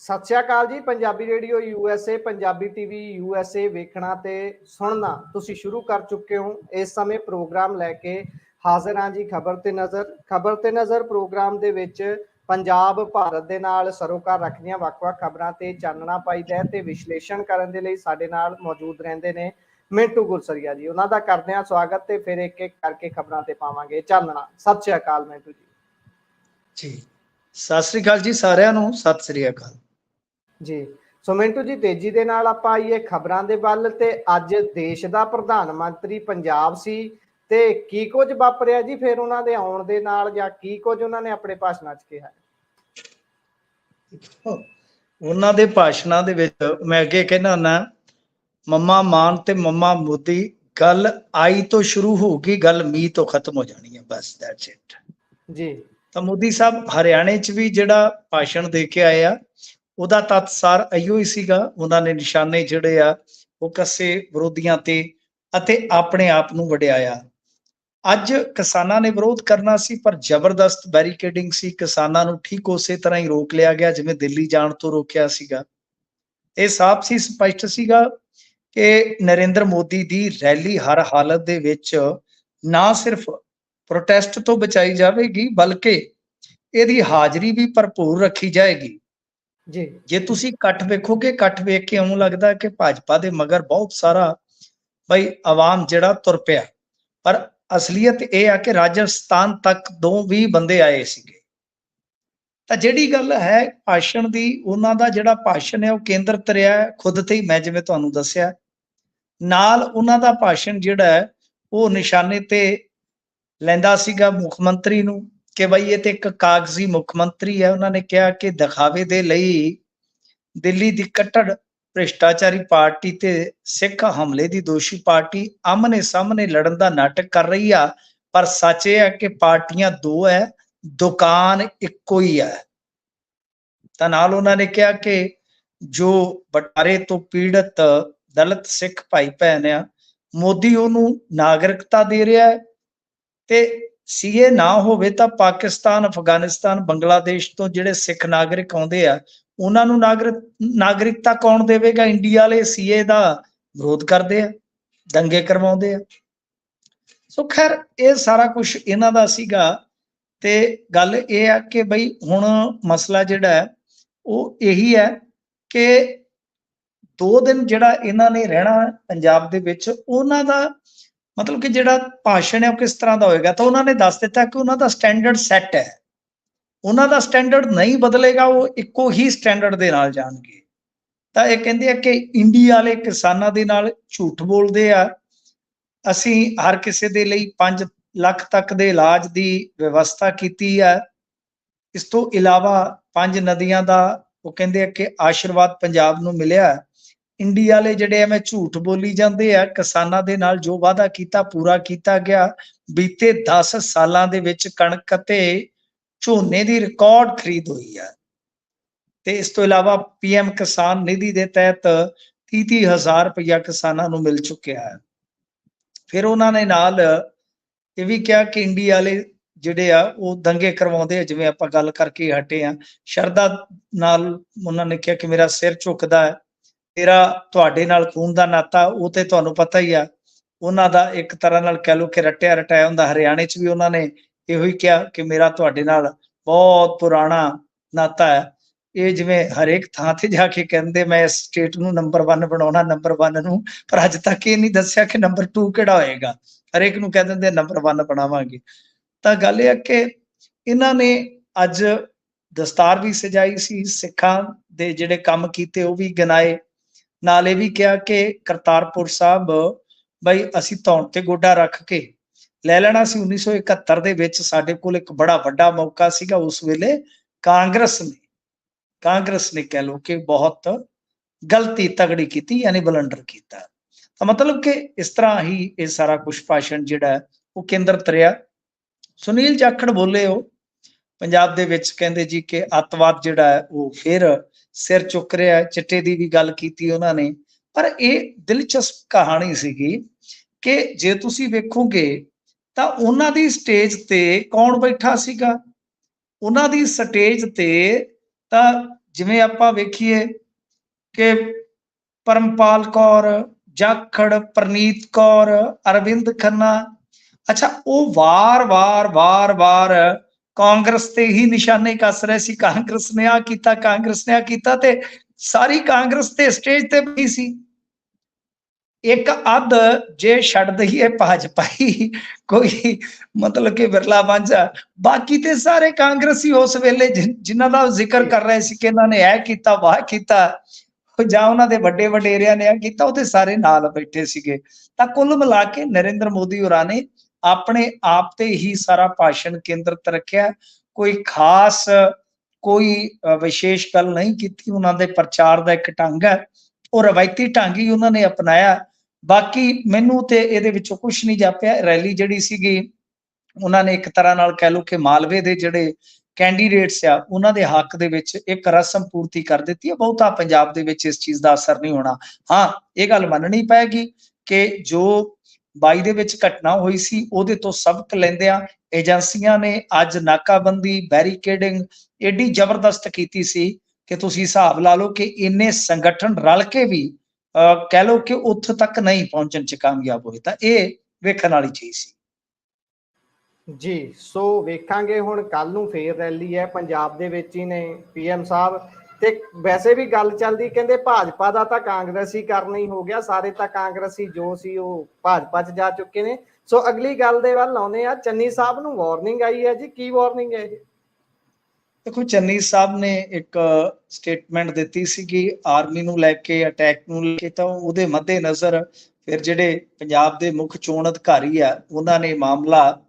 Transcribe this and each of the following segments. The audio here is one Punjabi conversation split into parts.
ਸਤਿ ਸ਼੍ਰੀ ਅਕਾਲ ਜੀ, Punjabi radio USA Punjabi TV USA ਵੇਖਣਾ ਤੇ ਸੁਣਨਾ। ਤੁਸੀਂ ਸ਼ੁਰੂ ਕਰ ਚੁੱਕੇ ਹੋ ਇਸ ਸਮੇਂ ਪ੍ਰੋਗਰਾਮ ਲੈ ਕੇ ਹਾਜ਼ਰ ਹਾਂ ਜੀ ਖਬਰ ਤੇ ਨਜ਼ਰ। ਖਬਰ ਤੇ ਨਜ਼ਰ ਪ੍ਰੋਗਰਾਮ ਦੇ ਵਿੱਚ ਪੰਜਾਬ, ਭਾਰਤ ਦੇ ਨਾਲ ਸਰੋਕਾਰ ਰੱਖਦੀਆਂ ਵੱਖ-ਵੱਖ ਖਬਰਾਂ ਤੇ ਚਾਨਣਾ ਪਾਈਦਾ ਹੈ ਤੇ ਵਿਸ਼ਲੇਸ਼ਣ ਕਰਨ ਦੇ ਲਈ ਸਾਡੇ ਨਾਲ ਮੌਜੂਦ ਰਹਿੰਦੇ ਨੇ ਮਿੰਟੂ ਗੁਰਸਰੀਆ ਜੀ। ਉਹਨਾਂ ਦਾ ਕਰਦੇ ਹਾਂ ਸਵਾਗਤ ਤੇ ਫਿਰ ਇੱਕ ਇੱਕ ਕਰਕੇ ਖਬਰਾਂ ਤੇ ਪਾਵਾਂਗੇ ਚਾਨਣਾ। ਸਤਿ ਸ਼੍ਰੀ ਅਕਾਲ ਮਿੰਟੂ ਜੀ। ਜੀ। ਸਤਿ ਸ੍ਰੀ ਅਕਾਲ ਜੀ ਸਾਰਿਆਂ ਨੂੰ। ਸਤਿ ਸ੍ਰੀ ਅਕਾਲ। ਜੀ। ਸੋ ਮਿੰਟੂ ਜੀ ਤੇਜ਼ੀ ਦੇ ਨਾਲ ਆਪਾਂ ਆਈਏ ਖਬਰਾਂ ਦੇ ਵੱਲ ਤੇ ਅੱਜ ਦੇਸ਼ ਦਾ ਪ੍ਰਧਾਨ ਮੰਤਰੀ ਪੰਜਾਬ ਸੀ ਤੇ ਕੀ ਕੁਝ ਵਾਪਰਿਆ ਜੀ ਫਿਰ ਉਹਨਾਂ ਦੇ ਆਉਣ ਦੇ ਨਾਲ ਜਾਂ ਕੀ ਕੁਝ ਉਹਨਾਂ ਨੇ ਆਪਣੇ ਭਾਸ਼ਣਾਂ 'ਚ ਕਿਹਾ? ਉਹਨਾਂ ਦੇ ਭਾਸ਼ਣਾਂ ਦੇ ਵਿੱਚ ਮੈਂ ਅੱਗੇ ਕਹਿੰਦਾ ਹੁੰਦਾ ਮੰਮਾ ਮਾਨ ਤੇ ਮੰਮਾ ਮੋਦੀ ਗੱਲ ਆਈ ਤੋਂ ਸ਼ੁਰੂ ਹੋਊਗੀ ਗੱਲ ਮੀ ਤੋਂ ਖਤਮ ਹੋ ਜਾਣੀ ਹੈ ਬਸ ਦੈਟਸ ਇਟ ਜੀ। ਤਾਂ ਮੋਦੀ ਸਾਹਿਬ ਹਰਿਆਣੇ 'ਚ ਵੀ ਜਿਹੜਾ ਭਾਸ਼ਣ ਦੇ ਕੇ ਆਏ ਆ ਉਹਦਾ ਤਤਸਾਰ ਇਹੋ ਹੀ ਸੀਗਾ, ਉਹਨਾਂ ਨੇ ਨਿਸ਼ਾਨੇ ਜਿਹੜੇ ਆ, ਉਹ ਕੱਸੇ ਵਿਰੋਧੀਆਂ ਤੇ ਅਤੇ ਆਪਣੇ ਆਪ ਨੂੰ ਵਡਿਆਇਆ। ਅੱਜ ਕਿਸਾਨਾਂ ਨੇ ਵਿਰੋਧ ਕਰਨਾ ਸੀ, ਪਰ ਜ਼ਬਰਦਸਤ ਬੈਰੀਕੇਡਿੰਗ ਸੀ। ਕਿਸਾਨਾਂ ਨੂੰ ਠੀਕ ਉਸੇ ਤਰ੍ਹਾਂ ਹੀ ਰੋਕ ਲਿਆ ਗਿਆ, ਜਿਵੇਂ ਦਿੱਲੀ ਜਾਣ ਤੋਂ ਰੋਕਿਆ ਸੀਗਾ। ਇਹ ਸਾਫ਼ ਸੀ, ਸਪਸ਼ਟ ਸੀਗਾ ਕਿ ਨਰਿੰਦਰ ਮੋਦੀ ਦੀ ਰੈਲੀ ਹਰ ਹਾਲਤ ਦੇ ਵਿੱਚ ਨਾ ਸਿਰਫ ਪ੍ਰੋਟੈਸਟ ਤੋਂ ਬਚਾਈ ਜਾਵੇਗੀ, ਬਲਕਿ ਇਹਦੀ ਹਾਜ਼ਰੀ ਵੀ ਭਰਪੂਰ ਰੱਖੀ ਜਾਏਗੀ। ਜੀ। ਜੇ ਤੁਸੀਂ ਇਕੱਠ ਵੇਖੋਗੇ, ਇਕੱਠ ਵੇਖ ਕੇ ਇਉਂ ਲੱਗਦਾ ਕਿ ਭਾਜਪਾ ਦੇ ਮਗਰ ਬਹੁਤ ਸਾਰਾ ਬਈ ਆਵਾਮ ਜਿਹੜਾ ਤੁਰ ਪਿਆ। ਪਰ ਅਸਲੀਅਤ ਇਹ ਆ ਕਿ ਰਾਜਸਥਾਨ ਤੱਕ ਦੋ ਵੀ ਬੰਦੇ ਆਏ ਸੀਗੇ। ਤਾਂ ਜਿਹੜੀ ਗੱਲ ਹੈ, ਭਾਸ਼ਣ ਦੀ, ਉਹਨਾਂ ਦਾ ਜਿਹੜਾ ਭਾਸ਼ਣ ਹੈ, ਉਹ ਕੇਂਦਰਿਤ ਰਿਹਾ ਹੈ, ਖੁਦ ਤੇ ਹੀ ਮੈਂ ਜਿਵੇਂ ਤੁਹਾਨੂੰ ਦੱਸਿਆ। ਨਾਲ ਉਹਨਾਂ ਦਾ ਭਾਸ਼ਣ ਜਿਹੜਾ ਹੈ, ਉਹ ਨਿਸ਼ਾਨੇ ਤੇ ਲੈਂਦਾ ਸੀਗਾ ਮੁੱਖ ਮੰਤਰੀ ਨੂੰ। ਕਿ ਬਈ ਇਹ ਤੇ ਇੱਕ ਕਾਗਜ਼ੀ ਮੁੱਖ ਮੰਤਰੀ ਹੈ, ਉਹਨਾਂ ਨੇ ਕਿਹਾ ਕਿ ਦਿਖਾਵੇ ਦੇ ਲਈ ਦਿੱਲੀ ਦੀ ਕੱਟੜ ਭ੍ਰਿਸ਼ਟਾਚਾਰੀ ਪਾਰਟੀ ਤੇ ਸਿੱਖ ਹਮਲੇ ਦੀ ਦੋਸ਼ੀ ਪਾਰਟੀ ਆਮਨੇ ਸਾਹਮਣੇ ਲੜਨ ਦਾ ਨਾਟਕ ਕਰ ਰਹੀ ਆ, ਪਰ ਸੱਚ ਇਹ ਹੈ ਕਿ ਪਾਰਟੀਆਂ ਦੋ ਹੈ, ਦੁਕਾਨ ਇੱਕੋ ਹੀ ਹੈ। ਤਾਂ ਨਾਲ ਉਹਨਾਂ ਨੇ ਕਿਹਾ ਕਿ ਜੋ ਬਟਾਰੇ ਤੋਂ ਪੀੜਤ ਦਲਿਤ ਸਿੱਖ ਭਾਈ ਭੈਣ ਆ, ਮੋਦੀ ਉਹਨੂੰ ਨਾਗਰਿਕਤਾ ਦੇ ਰਿਹਾ ਹੈ ਤੇ ਸੀ ਸੀਏ ਨਾ ਹੋਵੇ ਤਾਂ ਪਾਕਿਸਤਾਨ, ਅਫਗਾਨਿਸਤਾਨ, ਬੰਗਲਾਦੇਸ਼ ਤੋਂ ਜਿਹੜੇ ਸਿੱਖ ਨਾਗਰਿਕ ਆਉਂਦੇ ਆ, ਉਹਨਾਂ ਨੂੰ ਨਾਗਰਿਕ ਨਾਗਰਿਕਤਾ ਕੌਣ ਦੇਵੇਗਾ? ਇੰਡੀਆ ਵਾਲੇ ਸੀਏ ਦਾ ਵਿਰੋਧ ਕਰਦੇ ਆ, ਦੰਗੇ ਕਰਵਾਉਂਦੇ ਆ। ਸੋ ਖੈਰ, ਇਹ ਸਾਰਾ ਕੁਝ ਇਹਨਾਂ ਦਾ ਸੀਗਾ ਤੇ ਗੱਲ ਇਹ ਆ ਕਿ ਬਈ ਹੁਣ ਮਸਲਾ ਜਿਹੜਾ ਹੈ, ਉਹ ਇਹੀ ਹੈ ਕਿ ਦੋ ਦਿਨ ਜਿਹੜਾ ਇਹਨਾਂ ਨੇ ਰਹਿਣਾ ਪੰਜਾਬ ਦੇ ਵਿੱਚ, ਉਹਨਾਂ ਦਾ ਮਤਲਬ ਕਿ ਜਿਹੜਾ ਭਾਸ਼ਣ ਹੈ ਉਹ ਕਿਸ ਤਰ੍ਹਾਂ ਦਾ ਹੋਏਗਾ? ਤਾਂ ਉਹਨਾਂ ਨੇ ਦੱਸ ਦਿੱਤਾ ਕਿ ਉਹਨਾਂ ਦਾ ਸਟੈਂਡਰਡ ਸੈੱਟ ਹੈ। ਉਹਨਾਂ ਦਾ ਸਟੈਂਡਰਡ ਨਹੀਂ ਬਦਲੇਗਾ, ਉਹ ਇੱਕੋ ਹੀ ਸਟੈਂਡਰਡ ਦੇ ਨਾਲ ਜਾਣਗੇ। ਤਾਂ ਇਹ ਕਹਿੰਦੇ ਆ ਕਿ ਇੰਡੀਆ ਵਾਲੇ ਕਿਸਾਨਾਂ ਦੇ ਨਾਲ ਝੂਠ ਬੋਲਦੇ ਆ। ਅਸੀਂ ਹਰ ਕਿਸੇ ਦੇ ਲਈ 5 ਲੱਖ ਤੱਕ ਦੇ ਇਲਾਜ ਦੀ ਵਿਵਸਥਾ ਕੀਤੀ ਹੈ ਇਸ ਤੋਂ ਇਲਾਵਾ ਪੰਜ ਨਦੀਆਂ ਦਾ ਉਹ ਕਹਿੰਦੇ ਆ ਕਿ ਆਸ਼ੀਰਵਾਦ ਪੰਜਾਬ ਨੂੰ ਮਿਲਿਆ। ਇੰਡੀਆ ਵਾਲੇ ਜਿਹੜੇ ਐਵੇਂ ਝੂਠ ਬੋਲੀ ਜਾਂਦੇ ਆ, ਕਿਸਾਨਾਂ ਦੇ ਨਾਲ ਜੋ ਵਾਅਦਾ ਕੀਤਾ, ਪੂਰਾ ਕੀਤਾ ਗਿਆ, ਬੀਤੇ 10 ਸਾਲਾਂ ਦੇ ਵਿੱਚ ਕਣਕ ਅਤੇ ਝੋਨੇ ਦੀ ਰਿਕਾਰਡ ਖਰੀਦ ਹੋਈ ਹੈ ਤੇ ਇਸ ਤੋਂ ਇਲਾਵਾ ਪੀਐਮ ਕਿਸਾਨ ਨਿਧੀ ਦੇ ਤਹਿਤ 30 ਹਜ਼ਾਰ ਰੁਪਇਆ ਕਿਸਾਨਾਂ ਨੂੰ ਮਿਲ ਚੁੱਕਿਆ ਹੈ। ਫਿਰ ਉਹਨਾਂ ਨੇ ਨਾਲ ਇਹ ਵੀ ਕਿਹਾ ਕਿ ਇੰਡੀਆ ਵਾਲੇ ਜਿਹੜੇ ਆ, ਉਹ ਦੰਗੇ ਕਰਵਾਉਂਦੇ ਆ, ਜਿਵੇਂ ਆਪਾਂ ਗੱਲ ਕਰਕੇ ਹਟੇ ਆ। ਸ਼ਰਦਾ ਨਾਲ ਉਹਨਾਂ ਨੇ ਕਿਹਾ ਕਿ ਮੇਰਾ ਸਿਰ ਝੁਕਦਾ ਹੈ। ਮੇਰਾ ਤੁਹਾਡੇ ਨਾਲ ਖੂਨ ਦਾ ਨਾਤਾ, ਉਹ ਤੇ ਤੁਹਾਨੂੰ ਪਤਾ ਹੀ ਆ। ਉਹਨਾਂ ਦਾ ਇੱਕ ਤਰ੍ਹਾਂ ਨਾਲ ਕਹਿ ਲੋ ਕਿ ਰਟਿਆ ਰਟਾਇਆ ਹੁੰਦਾ। ਹਰਿਆਣੇ 'ਚ ਵੀ ਉਹਨਾਂ ਨੇ ਇਹੋ ਹੀ ਕਿਹਾ ਕਿ ਮੇਰਾ ਤੁਹਾਡੇ ਨਾਲ ਬਹੁਤ ਪੁਰਾਣਾ ਨਾਤਾ ਹੈ। ਇਹ ਜਿਵੇਂ ਹਰੇਕ ਥਾਂ ਤੇ ਜਾ ਕੇ ਕਹਿੰਦੇ, ਮੈਂ ਇਸ ਸਟੇਟ ਨੂੰ ਨੰਬਰ 1 ਬਣਾਉਣਾ ਨੰਬਰ 1 ਨੂੰ। ਪਰ ਅੱਜ ਤੱਕ ਇਹ ਨਹੀਂ ਦੱਸਿਆ ਕਿ ਨੰਬਰ 2 ਕਿਹੜਾ ਹੋਏਗਾ। ਹਰੇਕ ਨੂੰ ਕਹਿ ਦਿੰਦੇ ਨੰਬਰ 1 ਬਣਾਵਾਂਗੇ। ਤਾਂ ਗੱਲ ਇਹ ਹੈ ਕਿ ਇਹਨਾਂ ਨੇ ਅੱਜ ਦਸਤਾਰ ਵੀ ਸਜਾਈ ਸੀ। ਸਿੱਖਾਂ ਦੇ ਜਿਹੜੇ ਕੰਮ ਕੀਤੇ, ਉਹ ਵੀ ਗਿਨਾਏ ਨਾਲ ਇਹ ਵੀ ਕਿਹਾ ਕਿ ਕਰਤਾਰਪੁਰ ਸਾਹਿਬ, ਬਈ ਅਸੀਂ ਧੌਣ ਤੇ ਗੋਡਾ ਰੱਖ ਕੇ ਲੈ ਲੈਣਾ ਸੀ 1971 ਦੇ ਵਿੱਚ। ਸਾਡੇ ਕੋਲ ਇੱਕ ਬੜਾ ਵੱਡਾ ਮੌਕਾ ਸੀਗਾ ਉਸ ਵੇਲੇ। ਕਾਂਗਰਸ ਨੇ ਕਾਂਗਰਸ ਨੇ ਕਹਿ ਲੋ ਕਿ ਬਹੁਤ ਗਲਤੀ ਤਗੜੀ ਕੀਤੀ, ਯਾਨੀ ਬਲੰਡਰ ਕੀਤਾ। ਤਾਂ ਮਤਲਬ ਕਿ ਇਸ ਤਰ੍ਹਾਂ ਹੀ ਇਹ ਸਾਰਾ ਕੁਝ ਭਾਸ਼ਣ ਜਿਹੜਾ ਉਹ ਕੇਂਦਰਿਤ ਰਿਹਾ ਸੁਨੀਲ ਜਾਖੜ ਬੋਲੇ ਉਹ ਪੰਜਾਬ ਦੇ ਵਿੱਚ ਕਹਿੰਦੇ ਜੀ ਕਿ ਅੱਤਵਾਦ ਜਿਹੜਾ ਹੈ ਉਹ ਫਿਰ ਸਿਰ ਚੁੱਕ ਰਿਹਾ ਹੈ। ਚਿੱਟੇ ਦੀ ਵੀ ਗੱਲ ਕੀਤੀ ਉਹਨਾਂ ਨੇ। ਪਰ ਇਹ ਦਿਲਚਸਪ ਕਹਾਣੀ ਸੀਗੀ ਕਿ ਜੇ ਤੁਸੀਂ ਵੇਖੋਗੇ ਤਾਂ ਉਹਨਾਂ ਦੀ ਸਟੇਜ ਤੇ ਕੌਣ ਬੈਠਾ ਸੀਗਾ? ਉਹਨਾਂ ਦੀ ਸਟੇਜ ਤੇ ਤਾਂ ਜਿਵੇਂ ਆਪਾਂ ਵੇਖੀਏ ਕਿ ਪਰਮਪਾਲ ਕੌਰ, ਜਾਖੜ, ਪ੍ਰਨੀਤ ਕੌਰ, ਅਰਵਿੰਦ ਖੰਨਾ। ਅੱਛਾ, ਉਹ ਵਾਰ-ਵਾਰ ਵਾਰ-ਵਾਰ ਕਾਂਗਰਸ ਤੇ ਹੀ ਨਿਸ਼ਾਨੇ ਕੱਸ ਰਹੇ ਸੀ। ਕਾਂਗਰਸ ਨੇ ਆ ਕੀਤਾ, ਕਾਂਗਰਸ ਨੇ ਆ ਕੀਤਾ ਤੇ ਸਾਰੀ ਕਾਂਗਰਸ ਤੇ ਸਟੇਜ ਤੇ ਪਈ ਸੀ। ਇੱਕ ਅੱਧ ਜੇ ਛੱਡ ਦਈਏ ਭਾਜਪਾ ਹੀ, ਕੋਈ ਮਤਲਬ ਕਿ ਵਿਰਲਾ ਵਾਂਝਾ ਬਾਕੀ ਤੇ ਸਾਰੇ ਕਾਂਗਰਸੀ ਉਸ ਵੇਲੇ ਜਿ- ਜਿਨ੍ਹਾਂ ਦਾ ਜ਼ਿਕਰ ਕਰ ਰਹੇ ਸੀ ਕਿ ਇਹਨਾਂ ਨੇ ਇਹ ਕੀਤਾ, ਵਾਹ ਕੀਤਾ, ਜਾਂ ਉਹਨਾਂ ਦੇ ਵੱਡੇ ਵਡੇਰਿਆਂ ਨੇ ਇਹ ਕੀਤਾ ਉਹਦੇ ਸਾਰੇ ਨਾਲ ਬੈਠੇ ਸੀਗੇ। ਤਾਂ ਕੁੱਲ ਮਿਲਾ ਕੇ ਨਰਿੰਦਰ ਮੋਦੀ ਹੋਰਾਂ ਨੇ ਆਪਣੇ ਆਪ ਤੇ ਹੀ ਸਾਰਾ ਭਾਸ਼ਣ ਕੇਂਦਰਿਤ ਰੱਖਿਆ ਕੋਈ ਖਾਸ, ਕੋਈ ਵਿਸ਼ੇਸ਼ ਗੱਲ ਨਹੀਂ ਕੀਤੀ, ਉਹਨਾਂ ਦੇ ਪ੍ਰਚਾਰ ਦਾ ਇੱਕ ਢੰਗ ਹੈ। ਉਹ ਰਵਾਇਤੀ ਢੰਗ ਹੀ ਉਹਨਾਂ ਨੇ ਅਪਣਾਇਆ। ਬਾਕੀ ਮੈਨੂੰ ਤੇ ਇਹਦੇ ਵਿੱਚੋਂ ਕੁਝ ਨਹੀਂ ਜਾਪਿਆ। ਰੈਲੀ ਜਿਹੜੀ ਸੀਗੀ, ਉਹਨਾਂ ਨੇ ਇੱਕ ਤਰ੍ਹਾਂ ਨਾਲ ਕਹਿ ਲਓ ਕਿ ਮਾਲਵੇ ਦੇ ਜਿਹੜੇ ਕੈਂਡੀਡੇਟਸ ਆ, ਉਹਨਾਂ ਦੇ ਹੱਕ ਦੇ ਵਿੱਚ ਇੱਕ ਰਸਮ ਪੂਰਤੀ ਕਰ ਦਿੱਤੀ ਹੈ। ਬਹੁਤਾ ਪੰਜਾਬ ਦੇ ਵਿੱਚ ਇਸ ਚੀਜ਼ ਦਾ ਅਸਰ ਨਹੀਂ ਹੋਣਾ। ਹਾਂ, ਇਹ ਗੱਲ ਮੰਨਣੀ ਪਏਗੀ ਕਿ ਜੋ 22 ਦੇ ਵਿੱਚ ਘਟਨਾ ਹੋਈ ਸੀ ਉਹਦੇ ਤੋਂ ਸਬਕ ਲੈਂਦਿਆਂ ਏਜੰਸੀਆਂ ਨੇ ਅੱਜ ਨਾਕਾਬੰਦੀ ਬੈਰੀਕੇਡਿੰਗ ਏਡੀ ਜ਼ਬਰਦਸਤ ਕੀਤੀ ਸੀ ਕਿ ਤੁਸੀਂ ਹਿਸਾਬ ਲਾ ਲਓ ਕਿ ਇੰਨੇ ਸੰਗਠਨ ਰਲ ਕੇ ਵੀ ਅਹ, ਕਹਿ ਲਓ ਕਿ ਉੱਥੇ ਤੱਕ ਨਹੀਂ ਪਹੁੰਚਣ ਚ ਕਾਮਯਾਬ ਹੋਏ ਤਾਂ ਇਹ ਵੇਖਣ ਵਾਲੀ ਚੀਜ਼ ਸੀ। ਜੀ ਸੋ ਵੇਖਾਂਗੇ ਹੁਣ ਕੱਲ ਨੂੰ ਫੇਰ ਰੈਲੀ ਹੈ। ਪੰਜਾਬ ਦੇ ਵਿੱਚ ਹੀ ਨੇ ਪੀਐਮ ਸਾਹਿਬ। ਤੇ ਵੈਸੇ ਵੀ ਗੱਲ ਚੱਲਦੀ, ਕਹਿੰਦੇ ਭਾਜਪਾ ਦਾ ਤਾਂ ਕਾਂਗਰਸੀ ਕਰਨਾ ਹੀ ਹੋ ਗਿਆ, ਸਾਰੇ ਤਾਂ ਕਾਂਗਰਸੀ ਜੋ ਸੀ ਉਹ ਭਾਜਪਾ 'ਚ ਜਾ ਚੁੱਕੇ ਨੇ। ਸੋ ਅਗਲੀ ਗੱਲ ਦੇ ਵੱਲ ਆਉਂਦੇ ਆ ਚੰਨੀ ਸਾਹਿਬ ਨੂੰ ਵਾਰਨਿੰਗ ਆਈ ਹੈ ਜੀ, ਕੀ ਵਾਰਨਿੰਗ ਹੈ ਇਹ ਦੇਖੋ, ਚੰਨੀ ਸਾਹਿਬ ਨੇ ਇੱਕ ਸਟੇਟਮੈਂਟ ਦਿੱਤੀ ਸੀ ਕਿ ਆਰਮੀ ਨੂੰ ਲੈ ਕੇ ਅਟੈਕ ਨੂੰ ਲੈ ਕੇ, ਤਾਂ ਉਹਦੇ ਮੱਦੇ ਨਜ਼ਰ ਫਿਰ ਜਿਹੜੇ ਪੰਜਾਬ ਦੇ ਮੁੱਖ ਚੋਣ ਅਧਿਕਾਰੀ ਆ, ਉਹਨਾਂ ਨੇ ਮਾਮਲਾ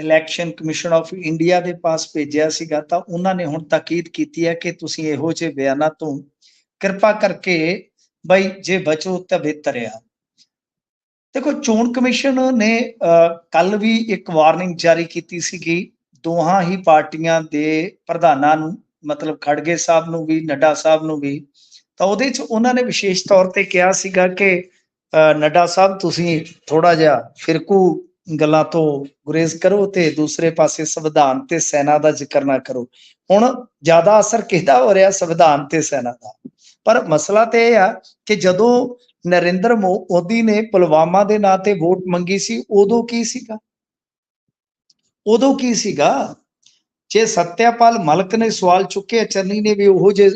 ਇਲੈਕਸ਼ਨ ਕਮਿਸ਼ਨ ਆਫ ਇੰਡੀਆ ਦੇ ਪਾਸ ਭੇਜਿਆ ਸੀਗਾ ਤਾਂ ਉਹਨਾਂ ਨੇ ਹੁਣ ਤਾਕੀਦ ਕੀਤੀ ਹੈ ਕਿ ਤੁਸੀਂ ਇਹੋ ਜਿਹੇ ਬਿਆਨਾਂ ਤੋਂ ਕਿਰਪਾ ਕਰਕੇ ਬਈ ਜੇ ਬਚੋ ਤਾਂ ਬਿਹਤਰ ਆ। ਦੇਖੋ ਚੋਣ ਕਮਿਸ਼ਨ ਨੇ ਕੱਲ ਵੀ ਇੱਕ ਵਾਰਨਿੰਗ ਜਾਰੀ ਕੀਤੀ ਸੀਗੀ ਦੋਹਾਂ ਹੀ ਪਾਰਟੀਆਂ ਦੇ ਪ੍ਰਧਾਨਾਂ ਨੂੰ ਮਤਲਬ ਖੜਗੇ ਸਾਹਿਬ ਨੂੰ ਵੀ ਨੱਡਾ ਸਾਹਿਬ ਨੂੰ ਵੀ ਤਾਂ ਉਹਦੇ ਚ ਉਹਨਾਂ ਨੇ ਵਿਸ਼ੇਸ਼ ਤੌਰ ਤੇ ਕਿਹਾ ਸੀਗਾ ਕਿ ਅਹ, ਨੱਡਾ ਸਾਹਿਬ ਤੁਸੀਂ ਥੋੜਾ ਜਿਹਾ ਫਿਰਕੂ ਗੱਲਾਂ ਤੋਂ ਗੁਰੇਜ਼ ਕਰੋ ਤੇ ਦੂਸਰੇ ਪਾਸੇ ਸੰਵਿਧਾਨ ਤੇ ਸੈਨਾ ਦਾ ਜ਼ਿਕਰ ਨਾ ਕਰੋ। ਹੁਣ ਜ਼ਿਆਦਾ ਅਸਰ ਕਿਹਦਾ ਹੋ ਰਿਹਾ ਸੰਵਿਧਾਨ ਤੇ ਸੈਨਾ ਦਾ? ਪਰ ਮਸਲਾ ਤੇ ਇਹ ਆ ਕਿ ਜਦੋਂ ਨਰਿੰਦਰ ਮੋਦੀ ਨੇ ਪੁਲਵਾਮਾ ਦੇ ਨਾਂ ਤੇ ਵੋਟ ਮੰਗੀ ਸੀ, ਉਦੋਂ ਕੀ ਸੀਗਾ? ਉਦੋਂ ਕੀ ਸੀਗਾ? ਜੇ ਸਤਿਆਪਾਲ ਮਲਕ ਨੇ ਸਵਾਲ ਚੁੱਕੇ ਚੰਨੀ ਨੇ ਵੀ ਉਹੋ ਜੇ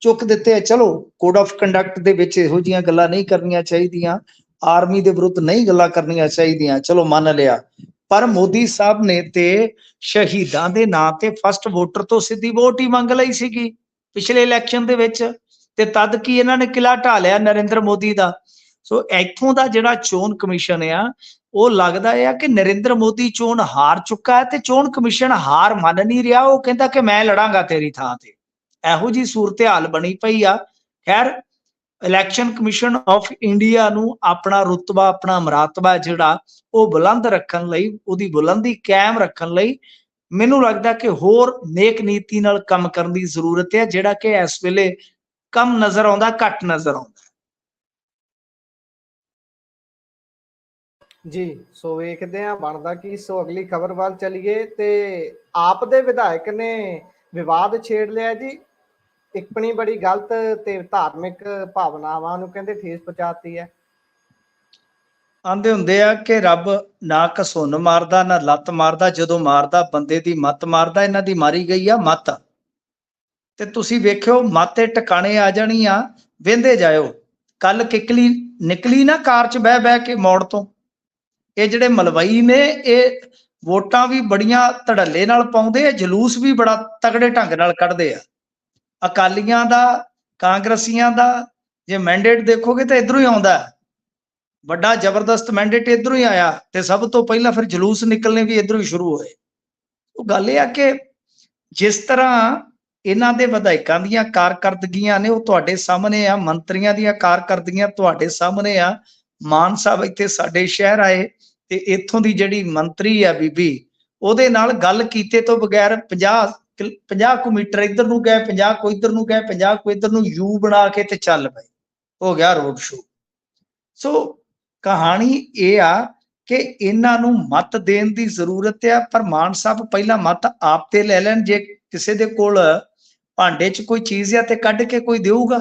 ਚੁੱਕ ਦਿੱਤੇ ਚਲੋ ਕੋਡ ਆਫ ਕੰਡਕਟ ਦੇ ਵਿੱਚ ਇਹੋ ਜੀਆਂ ਗੱਲਾਂ ਨਹੀਂ ਕਰਨੀਆਂ ਚਾਹੀਦੀਆਂ। ਆਰਮੀ ਦੇ ਵਿਰੁੱਧ ਨਹੀਂ ਗੱਲਾਂ ਕਰਨੀਆਂ ਚਾਹੀਦੀਆਂ। ਚਲੋ, ਮੰਨ ਲਿਆ। ਪਰ ਮੋਦੀ ਸਾਹਿਬ ਨੇ ਤੇ ਸ਼ਹੀਦਾਂ ਦੇ ਨਾਂ ਤੇ ਫਸਟ ਵੋਟਰ ਤੋਂ ਸਿੱਧੀ ਵੋਟ ਹੀ ਮੰਗ ਲਈ ਸੀਗੀ ਪਿਛਲੇ ਇਲੈਕਸ਼ਨ ਦੇ ਵਿੱਚ। ਤੇ ਤਦ ਕੀ ਇਹਨਾਂ ਨੇ ਕਿਲਾ ਢਾ ਲਿਆ ਨਰਿੰਦਰ ਮੋਦੀ ਦਾ? ਸੋ ਇੱਥੋਂ ਦਾ ਜਿਹੜਾ ਚੋਣ ਕਮਿਸ਼ਨ ਆ, ਉਹ ਲੱਗਦਾ ਹੈ ਕਿ ਨਰਿੰਦਰ ਮੋਦੀ ਚੋਣ ਹਾਰ ਚੁੱਕਾ ਹੈ ਤੇ ਚੋਣ ਕਮਿਸ਼ਨ ਹਾਰ ਮੰਨ ਨਹੀਂ ਰਿਹਾ। ਉਹ ਕਹਿੰਦਾ ਕਿ ਮੈਂ ਲੜਾਂਗਾ ਤੇਰੀ ਥਾਂ ਤੇ। ਇਹੋ ਜੀ ਸੂਰਤ-ਹਾਲ ਬਣੀ ਪਈ ਆ। ਖੈਰ ਇਲੈਕਸ਼ਨ ਕਮਿਸ਼ਨ ਆਫ ਇੰਡੀਆ ਨੂੰ ਆਪਣਾ ਰੁਤਬਾ, ਆਪਣਾ ਮਰਾਤਬਾ ਜਿਹੜਾ, ਉਹ ਬੁਲੰਦ ਰੱਖਣ ਲਈ, ਉਹਦੀ ਬੁਲੰਦੀ ਕਾਇਮ ਰੱਖਣ ਲਈ ਮੈਨੂੰ ਲੱਗਦਾ ਕਿ ਹੋਰ ਨੇਕ ਨੀਤੀ ਨਾਲ ਕੰਮ ਕਰਨ ਦੀ ਜ਼ਰੂਰਤ ਹੈ, ਜਿਹੜਾ ਕਿ ਇਸ ਵੇਲੇ ਕਮ ਨਜ਼ਰ ਆਉਂਦਾ, ਘੱਟ ਨਜ਼ਰ ਆਉਂਦਾ। ਜੀ, ਸੋ ਵੇਖਦੇ ਆ ਬਣਦਾ ਕੀ, ਸੋ ਅਗਲੀ ਖਬਰ ਵੱਲ ਚਲੀਏ ਤੇ ਆਪ ਦੇ ਵਿਧਾਇਕ ਨੇ ਵਿਵਾਦ ਛੇੜ ਲਿਆ ਜੀ। ਟਿੱਪਣੀ ਬੜੀ ਗਲਤ ਤੇ ਧਾਰਮਿਕ ਭਾਵਨਾਵਾਂ ਨੂੰ ਕਹਿੰਦੇ ਠੇਸ ਪਹੁੰਚਾਤੀ ਹੈ। ਆਂਦੇ ਹੁੰਦੇ ਆ ਕਿ ਰੱਬ ਨਾ ਘਸੁੰਨ ਮਾਰਦਾ, ਨਾ ਲੱਤ ਮਾਰਦਾ, ਜਦੋਂ ਮਾਰਦਾ ਬੰਦੇ ਦੀ ਮੱਤ ਮਾਰਦਾ, ਇਹਨਾਂ ਦੀ ਮਾਰੀ ਗਈ ਆ ਮੱਤ। ਤੇ ਤੁਸੀਂ ਵੇਖਿਓ, ਮਾਤੇ ਟਿਕਾਣੇ ਆ ਜਾਣੀ ਆ, ਵੇਂਦੇ ਜਾਇਓ। ਕੱਲ ਕਿਕਲੀ ਨਿਕਲੀ ਨਾ ਕਾਰ ਚ ਬਹਿ ਬਹਿ ਕੇ ਮੋੜ ਤੋਂ। ਇਹ ਜਿਹੜੇ ਮਲਵਈ ਨੇ, ਇਹ ਵੋਟਾਂ ਵੀ ਬੜੀਆਂ ਧੜੱਲੇ ਨਾਲ ਪਾਉਂਦੇ ਆ, ਜਲੂਸ ਵੀ ਬੜਾ ਤਗੜੇ ਢੰਗ ਨਾਲ ਕੱਢਦੇ ਆ। ਅਕਾਲੀਆਂ ਦਾ, ਕਾਂਗਰਸੀਆਂ ਦਾ, ਜੇ ਮੈਂਡੇਟ ਦੇਖੋਗੇ ਤਾਂ ਇਧਰੋਂ ਹੀ ਆਉਂਦਾ ਵੱਡਾ ਜ਼ਬਰਦਸਤ ਮੈਂਡੇਟ ਇਧਰੋਂ ਹੀ ਆਇਆ ਤੇ ਸਭ ਤੋਂ ਪਹਿਲਾਂ ਫਿਰ ਜਲੂਸ ਨਿਕਲਨੇ ਵੀ ਇਧਰੋਂ ਹੀ ਸ਼ੁਰੂ ਹੋਏ। ਉਹ ਗੱਲ ਇਹ ਆ ਕਿ ਜਿਸ ਤਰ੍ਹਾਂ ਇਹਨਾਂ ਦੇ ਵਿਧਾਇਕਾਂ ਦੀਆਂ ਕਾਰਕਰਦਗੀਆਂ ਨੇ, ਉਹ ਤੁਹਾਡੇ ਸਾਹਮਣੇ ਆ, ਮੰਤਰੀਆਂ ਦੀਆਂ ਕਾਰਕਰਦਗੀਆਂ ਤੁਹਾਡੇ ਸਾਹਮਣੇ ਆ। ਮਾਨ ਸਾਹਿਬ ਇੱਥੇ ਸਾਡੇ ਸ਼ਹਿਰ ਆਏ ਤੇ ਇੱਥੋਂ ਦੀ ਜਿਹੜੀ ਮੰਤਰੀ ਆ ਬੀਬੀ, ਉਹਦੇ ਨਾਲ ਗੱਲ ਕੀਤੇ ਤੋਂ ਬਗੈਰ 50 50 ਕੁ ਮੀਟਰ ਇੱਧਰ ਨੂੰ ਗਏ 50 ਕੋ ਇੱਧਰ ਨੂੰ ਗਏ 50 ਕੋ ਇੱਧਰ ਨੂੰ ਯੂ ਬਣਾ ਕੇ ਤੇ ਚੱਲ ਪਏ। ਹੋ ਗਿਆ ਰੋਡ ਸ਼ੋ ਸੋ ਕਹਾਣੀ ਇਹ ਆ ਕਿ ਇਹਨਾਂ ਨੂੰ ਮਤ ਦੇਣ ਦੀ ਜ਼ਰੂਰਤ ਹੈ ਪਰ ਮਾਨ ਸਾਹਿਬ ਪਹਿਲਾਂ ਮਤ ਆਪ ਤੇ ਲੈ ਲੈਣ, ਜੇ ਕਿਸੇ ਦੇ ਕੋਲ ਭਾਂਡੇ 'ਚ ਕੋਈ ਚੀਜ਼ ਆ ਤੇ ਕੱਢ ਕੇ ਕੋਈ ਦੇਊਗਾ।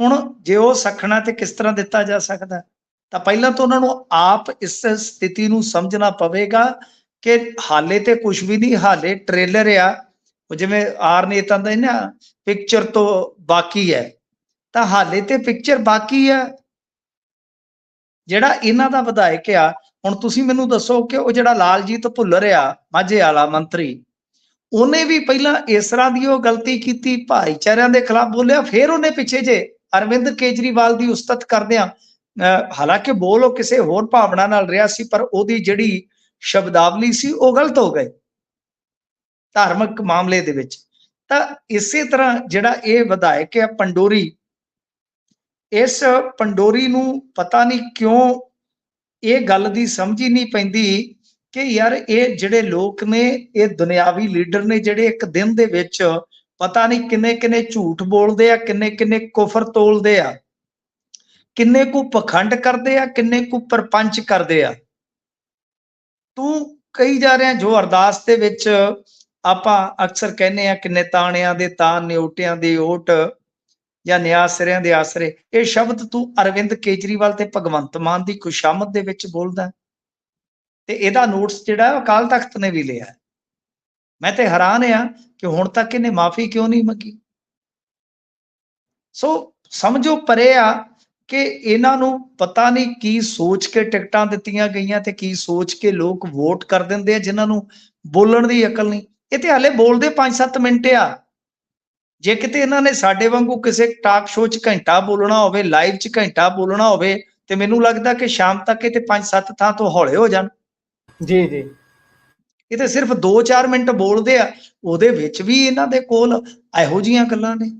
ਹੁਣ ਜੇ ਉਹ ਸਖਣਾ ਤੇ ਕਿਸ ਤਰ੍ਹਾਂ ਦਿੱਤਾ ਜਾ ਸਕਦਾ? ਤਾਂ ਪਹਿਲਾਂ ਤਾਂ ਉਹਨਾਂ ਨੂੰ ਆਪ ਇਸ ਸਥਿਤੀ ਨੂੰ ਸਮਝਣਾ ਪਵੇਗਾ ਕਿ ਹਾਲੇ ਤੇ ਕੁਝ ਵੀ ਨਹੀਂ, ਹਾਲੇ ਟ੍ਰੇਲਰ ਆ। ਉਹ ਜਿਵੇਂ ਆਰ ਨੇਤਾ ਦਾ ਨਾ ਪਿਕਚਰ ਤੋਂ ਬਾਕੀ ਹੈ। ਤਾਂ ਹਾਲੇ ਤੇ ਪਿਕਚਰ ਬਾਕੀ ਹੈ ਜਿਹੜਾ ਇਹਨਾਂ ਦਾ ਵਿਧਾਇਕ ਆ, ਹੁਣ ਤੁਸੀਂ ਮੈਨੂੰ ਦੱਸੋ ਕਿ ਉਹ ਜਿਹੜਾ ਲਾਲਜੀਤ ਭੁੱਲਰ ਆ, ਮਾਝੇ ਵਾਲਾ ਮੰਤਰੀ, ਉਹਨੇ ਵੀ ਪਹਿਲਾਂ ਇਸ ਤਰ੍ਹਾਂ ਦੀ ਉਹ ਗਲਤੀ ਕੀਤੀ, ਭਾਈਚਾਰਿਆਂ ਦੇ ਖਿਲਾਫ ਬੋਲਿਆ, ਫਿਰ ਉਹਨੇ ਪਿੱਛੇ ਜੇ ਅਰਵਿੰਦ ਕੇਜਰੀਵਾਲ ਦੀ ਉਸਤਤ ਕਰਦਿਆਂ, ਅਹ ਹਾਲਾਂਕਿ ਬੋਲ ਉਹ ਕਿਸੇ ਹੋਰ ਭਾਵਨਾ ਨਾਲ ਰਿਹਾ ਸੀ, ਪਰ ਉਹਦੀ ਜਿਹੜੀ ਸ਼ਬਦਾਵਲੀ ਸੀ, ਉਹ ਗਲਤ ਹੋ ਗਏ। ਧਾਰਮਿਕ ਮਾਮਲੇ ਦੇ ਵਿੱਚ। ਤਾਂ ਇਸੇ ਤਰ੍ਹਾਂ ਜਿਹੜਾ ਇਹ ਵਿਧਾਇਕ ਹੈ, ਪੰਡੋਰੀ, ਇਸ ਪੰਡੋਰੀ ਨੂੰ ਪਤਾ ਨਹੀਂ ਕਿਉਂ ਇਹ ਗੱਲ ਦੀ ਸਮਝ ਹੀ ਨਹੀਂ ਪੈਂਦੀ ਕਿ ਯਾਰ ਇਹ ਜਿਹੜੇ ਲੋਕ ਨੇ, ਇਹ ਦੁਨਿਆਵੀ ਲੀਡਰ ਨੇ ਜਿਹੜੇ ਇੱਕ ਦਿਨ ਦੇ ਵਿੱਚ ਪਤਾ ਨਹੀਂ ਕਿੰਨੇ ਕਿੰਨੇ ਝੂਠ ਬੋਲਦੇ ਆ, ਕਿੰਨੇ ਕਿੰਨੇ ਕੁਫਰ ਤੋਲਦੇ ਆ, ਕਿੰਨੇ ਕੁ ਪਖੰਡ ਕਰਦੇ ਆ, ਕਿੰਨੇ ਕੁ ਪਰਪੰਚ ਕਰਦੇ ਆ। ਤੂੰ ਕਹੀ ਜਾ ਰਿਹਾ ਜੋ ਅਰਦਾਸ ਦੇ ਵਿੱਚ ਆਪਾਂ ਅਕਸਰ ਕਹਿੰਦੇ ਆ ਕਿ ਤਾਣਿਆਂ ਦੇ ਤਾਣ ਨਿਉਟਿਆਂ ਦੇ ਓਟ ਜਾਂ ਨਿਆਸਰਿਆਂ ਦੇ ਆਸਰੇ, ਇਹ ਸ਼ਬਦ ਤੂੰ ਅਰਵਿੰਦ ਕੇਜਰੀਵਾਲ ਤੇ ਭਗਵੰਤ ਮਾਨ ਦੀ ਖੁਸ਼ਾਮਦ ਦੇ ਵਿੱਚ ਬੋਲਦਾ ਤੇ ਇਹਦਾ ਨੋਟਸ ਜਿਹੜਾ ਅਕਾਲ ਤਖਤ ਨੇ ਵੀ ਲਿਆ ਮੈਂ ਤੇ ਹੈਰਾਨ ਆ ਕਿ ਹੁਣ ਤੱਕ ਇਹਨੇ ਮਾਫੀ ਕਿਉਂ ਨਹੀਂ ਮੰਗੀ। ਸੋ ਸਮਝੋ ਪਰੇ ਆ ਕਿ ਇਹਨਾਂ ਨੂੰ ਪਤਾ ਨਹੀਂ ਕੀ ਸੋਚ ਕੇ ਟਿਕਟਾਂ ਦਿੱਤੀਆਂ ਗਈਆਂ ਤੇ ਕੀ ਸੋਚ ਕੇ ਲੋਕ ਵੋਟ ਕਰ ਦਿੰਦੇ ਆ ਜਿਨ੍ਹਾਂ ਨੂੰ ਬੋਲਣ ਦੀ ਅਕਲ ਨਹੀਂ। ਇਹ ਤੇ ਹਾਲੇ ਬੋਲਦੇ 5-7 ਮਿੰਟ ਆ। ਜੇ ਕਿਤੇ ਇਹਨਾਂ ਨੇ ਸਾਡੇ ਵਾਂਗੂ ਕਿਸੇ ਟਾਕ ਸ਼ੋਅ 'ਚ ਘੰਟਾ ਬੋਲਣਾ ਹੋਵੇ ਲਾਈਵ 'ਚ ਘੰਟਾ ਬੋਲਣਾ ਹੋਵੇ ਤੇ ਮੈਨੂੰ ਲੱਗਦਾ ਕਿ ਸ਼ਾਮ ਤੱਕ ਇਹ ਤੇ 5-7 ਥਾਂ ਤੋਂ ਹੌਲੇ ਹੋ ਜਾਣ। ਜੀ ਜੀ। ਇਹ ਤੇ ਸਿਰਫ 2-4 ਮਿੰਟ ਬੋਲਦੇ ਆ ਉਹਦੇ ਵਿੱਚ ਵੀ ਇਹਨਾਂ ਦੇ ਕੋਲ ਇਹੋ ਜੀਆਂ ਗੱਲਾਂ ਨੇ।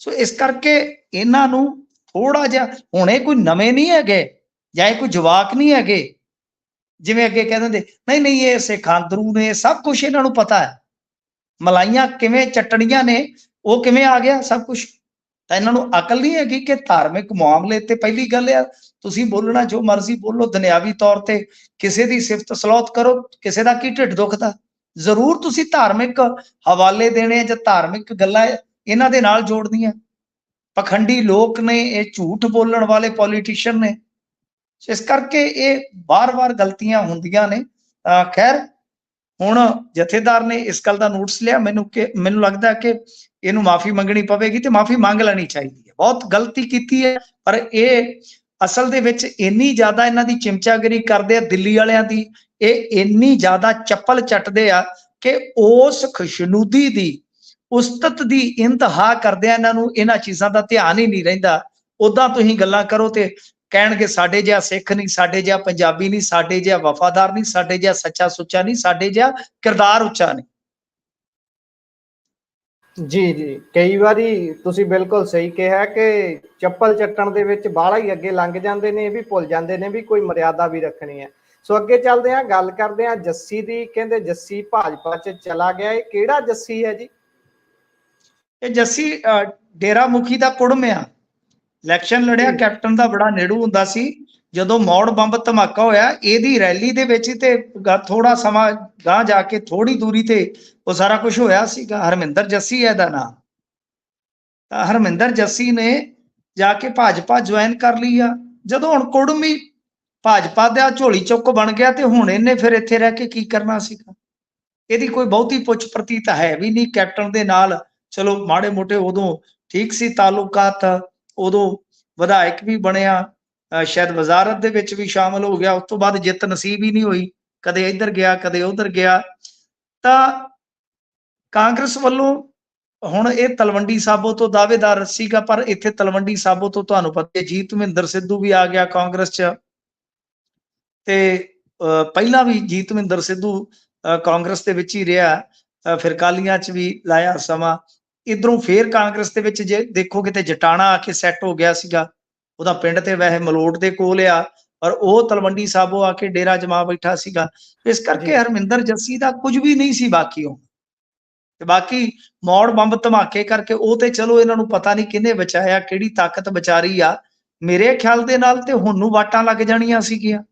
ਸੋ ਇਸ ਕਰਕੇ ਇਹਨਾਂ ਨੂੰ ਥੋੜਾ ਜਿਹਾ, ਹੁਣ ਇਹ ਕੋਈ ਨਵੇਂ ਨਹੀਂ ਹੈਗੇ, ਜਾਂ ਇਹ ਕੋਈ ਜਵਾਕ ਨਹੀਂ ਹੈਗੇ। ਜਿਵੇਂ ਅੱਗੇ ਕਹਿ ਦਿੰਦੇ, ਨਹੀਂ ਨਹੀਂ, ਇਹ ਸਿਖਾਂਦਰੂ ਨੇ, ਸਭ ਕੁਝ ਇਹਨਾਂ ਨੂੰ ਪਤਾ ਹੈ। ਮਲਾਈਆਂ ਕਿਵੇਂ ਚਟਣੀਆਂ ਨੇ, ਉਹ ਕਿਵੇਂ ਆ ਗਿਆ ਸਭ ਕੁਝ ਤਾਂ ਇਹਨਾਂ ਨੂੰ ਅਕਲ ਨਹੀਂ ਹੈਗੀ ਕਿ ਧਾਰਮਿਕ ਮਾਮਲੇ ਤੇ ਪਹਿਲੀ ਗੱਲ ਆ, ਤੁਸੀਂ ਬੋਲਣਾ ਜੋ ਮਰਜ਼ੀ ਬੋਲੋ, ਦੁਨਿਆਵੀ ਤੌਰ ਤੇ ਕਿਸੇ ਦੀ ਸਿਫਤ ਸਲਾਹਤ ਕਰੋ, ਕਿਸੇ ਦਾ ਕੀ ਢਿੱਡ ਦੁਖਦਾ। ਜ਼ਰੂਰ ਤੁਸੀਂ ਧਾਰਮਿਕ ਹਵਾਲੇ ਦੇਣੇ ਜਾਂ ਧਾਰਮਿਕ ਗੱਲਾਂ ਇਹਨਾਂ ਦੇ ਨਾਲ ਜੋੜਨੀਆਂ। ਪਖੰਡੀ ਲੋਕ ਨੇ, ਇਹ ਝੂਠ ਬੋਲਣ ਵਾਲੇ ਪੋਲੀਟੀਸ਼ੀਅਨ ਨੇ। ਇਸ ਕਰਕੇ ਇਹ ਬਾਰ-ਬਾਰ ਗਲਤੀਆਂ ਹੁੰਦੀਆਂ ਨੇ। ਅਹ ਖੈਰ, ਹੁਣ ਜਥੇਦਾਰ ਨੇ ਇਸ ਗੱਲ ਦਾ ਨੋਟਿਸ ਲਿਆ। ਮੈਨੂੰ ਕਿ, ਮੈਨੂੰ ਲੱਗਦਾ ਕਿ ਇਹਨੂੰ ਮਾਫੀ ਮੰਗਣੀ ਪਵੇਗੀ ਤੇ ਮਾਫੀ ਮੰਗ ਲੈਣੀ ਚਾਹੀਦੀ ਹੈ। ਬਹੁਤ ਗਲਤੀ ਕੀਤੀ ਹੈ, ਪਰ ਇਹ ਅਸਲ ਦੇ ਵਿੱਚ ਇੰਨੀ ਜ਼ਿਆਦਾ ਇਹਨਾਂ ਦੀ ਚਿਮਚਾਗਰੀ ਕਰਦੇ ਆ, ਦਿੱਲੀ ਵਾਲਿਆਂ ਦੀ, ਇਹ ਇੰਨੀ ਜ਼ਿਆਦਾ ਚੱਪਲ ਚੱਟਦੇ ਆ ਕਿ ਉਸ ਖੁਸ਼ਨੂਦੀ ਦੀ ਉਸਤਤ ਦੀ ਇੰਤਹਾ ਕਰਦਿਆਂ ਇਹਨਾਂ ਨੂੰ ਇਹਨਾਂ ਚੀਜ਼ਾਂ ਦਾ ਧਿਆਨ ਹੀ ਨਹੀਂ ਰਹਿੰਦਾ। ਉਦਾਂ ਤੁਸੀਂ ਗੱਲਾਂ ਕਰੋ ਤੇ ਕਹਿਣਗੇ, ਸਾਡੇ ਜਿਹਾ ਸਿੱਖ ਨਹੀਂ, ਸਾਡੇ ਜਿਹਾ ਪੰਜਾਬੀ ਨਹੀਂ, ਸਾਡੇ ਜਿਹਾ ਵਫਾਦਾਰ ਨਹੀਂ, ਸਾਡੇ ਜਿਹਾ ਸੱਚਾ ਸੁੱਚਾ ਨਹੀਂ, ਸਾਡੇ ਜਿਹਾ ਕਿਰਦਾਰ ਉੱਚਾ ਨਹੀਂ। ਜੀ ਜੀ। ਕਈ ਵਾਰੀ ਤੁਸੀਂ ਬਿਲਕੁਲ ਸਹੀ ਕਿਹਾ ਕਿ ਚੱਪਲ ਚੱਟਣ ਦੇ ਵਿੱਚ ਬਾਹਲਾ ਹੀ ਅੱਗੇ ਲੰਘ ਜਾਂਦੇ ਨੇ, ਇਹ ਵੀ ਭੁੱਲ ਜਾਂਦੇ ਨੇ ਵੀ ਕੋਈ ਮਰਿਆਦਾ ਵੀ ਰੱਖਣੀ ਹੈ। ਸੋ ਅੱਗੇ ਚੱਲਦੇ ਹਾਂ, ਗੱਲ ਕਰਦੇ ਹਾਂ ਜੱਸੀ ਦੀ, ਕਹਿੰਦੇ ਜੱਸੀ ਭਾਜਪਾ 'ਚ ਚਲਾ ਗਿਆ। ਇਹ ਕਿਹੜਾ ਜੱਸੀ ਹੈ ਜੀ? ਇਹ ਜੱਸੀ ਡੇਰਾ ਮੁਖੀ ਦਾ ਕੁੜਮ ਆ। ਇਲੈਕਸ਼ਨ ਲੜਿਆ। ਕੈਪਟਨ ਦਾ ਬੜਾ ਨੇੜੂ ਹੁੰਦਾ ਸੀ। ਜਦੋਂ ਮੌੜ ਬੰਬ ਧਮਾਕਾ ਹੋਇਆ ਇਹਦੀ ਰੈਲੀ ਦੇ ਵਿੱਚ ਤੇ ਥੋੜਾ ਸਮਾਂ ਗਾਂ ਜਾ ਕੇ ਥੋੜੀ ਦੂਰੀ ਤੇ ਉਹ ਸਾਰਾ ਕੁਝ ਹੋਇਆ ਸੀਗਾ। ਹਰਮਿੰਦਰ ਜੱਸੀ ਹੈ ਇਹਦਾ ਨਾਮ ਤਾਂ ਹਰਮਿੰਦਰ ਜੱਸੀ ਨੇ ਜਾ ਕੇ ਭਾਜਪਾ ਜੁਆਇਨ ਕਰ ਲਈ ਆ। ਜਦੋਂ ਹੁਣ ਕੁੜਮ ਹੀ ਭਾਜਪਾ ਦਾ ਝੋਲੀ ਚੁੱਕ ਬਣ ਗਿਆ ਤੇ ਹੁਣ ਇਹਨੇ ਫਿਰ ਇੱਥੇ ਰਹਿ ਕੇ ਕੀ ਕਰਨਾ ਸੀਗਾ? ਇਹਦੀ ਕੋਈ ਬਹੁਤੀ ਪੁੱਛ ਪ੍ਰਤੀਤ ਹੈ ਵੀ ਨਹੀਂ। ਕੈਪਟਨ ਦੇ ਨਾਲ ਚਲੋ ਮਾੜੇ ਮੋਟੇ ਉਦੋਂ ਠੀਕ ਸੀ ਤਾਲੁਕਾਤ, ਉਦੋਂ ਵਿਧਾਇਕ ਵੀ ਬਣਿਆ ਸ਼ਾਇਦ ਵਜ਼ਾਰਤ ਦੇ ਵਿੱਚ ਵੀ ਸ਼ਾਮਲ ਹੋ ਗਿਆ, ਉਸ ਤੋਂ ਬਾਅਦ ਜਿੱਤ ਨਸੀਬ ਹੀ ਨਹੀਂ ਹੋਈ, ਕਦੇ ਇੱਧਰ ਗਿਆ, ਕਦੇ ਉੱਧਰ ਗਿਆ। ਤਾਂ ਕਾਂਗਰਸ ਵੱਲੋਂ ਹੁਣ ਇਹ ਤਲਵੰਡੀ ਸਾਬੋ ਤੋਂ ਦਾਅਵੇਦਾਰ ਸੀਗਾ, ਪਰ ਇੱਥੇ ਤਲਵੰਡੀ ਸਾਬੋ ਤੋਂ ਤੁਹਾਨੂੰ ਪਤਾ ਹੈ ਜੀਤ ਮਹਿੰਦਰ ਸਿੱਧੂ ਵੀ ਆ ਗਿਆ ਕਾਂਗਰਸ 'ਚ। ਤੇ, ਅਹ ਪਹਿਲਾਂ ਵੀ ਜੀਤ ਮਹਿੰਦਰ ਸਿੱਧੂ, ਅਹ ਕਾਂਗਰਸ ਦੇ ਵਿੱਚ ਹੀ ਰਿਹਾ ਫਿਰ ਕਾਲੀਆਂ 'ਚ ਵੀ ਲਾਇਆ ਸਮਾਂ। ਇਧਰੋਂ ਫੇਰ ਕਾਂਗਰਸ ਦੇ ਵਿੱਚ ਜੇ ਦੇਖੋਗੇ ਤੇ ਜਟਾਣਾ ਆ ਕੇ ਸੈੱਟ ਹੋ ਗਿਆ ਸੀਗਾ। ਉਹਦਾ ਪਿੰਡ ਤੇ ਵੈਸੇ ਮਲੋਟ ਦੇ ਕੋਲ ਆ ਪਰ ਉਹ ਤਲਵੰਡੀ ਸਾਬੋ ਆ ਕੇ ਡੇਰਾ ਜਮਾ ਬੈਠਾ ਸੀਗਾ। ਇਸ। ਕਰਕੇ ਹਰਮਿੰਦਰ ਜੱਸੀ ਦਾ ਕੁਝ ਵੀ ਨਹੀਂ ਸੀ ਬਾਕੀ ਉਹ ਤੇ ਬਾਕੀ ਮੌੜ ਬੰਬ ਧਮਾਕੇ ਕਰਕੇ ਉਹ ਤੇ ਚਲੋ ਇਹਨਾਂ ਨੂੰ ਪਤਾ ਨਹੀਂ ਕਿਹਨੇ ਬਚਾਇਆ ਕਿਹੜੀ ਤਾਕਤ ਵਿਚਾਰੀ ਆ। ਮੇਰੇ ਖਿਆਲ ਦੇ ਨਾਲ ਤੇ ਹੁਣ ਨੂੰ ਵਾਟਾਂ ਲੱਗ ਜਾਣੀਆਂ ਸੀਗੀਆਂ।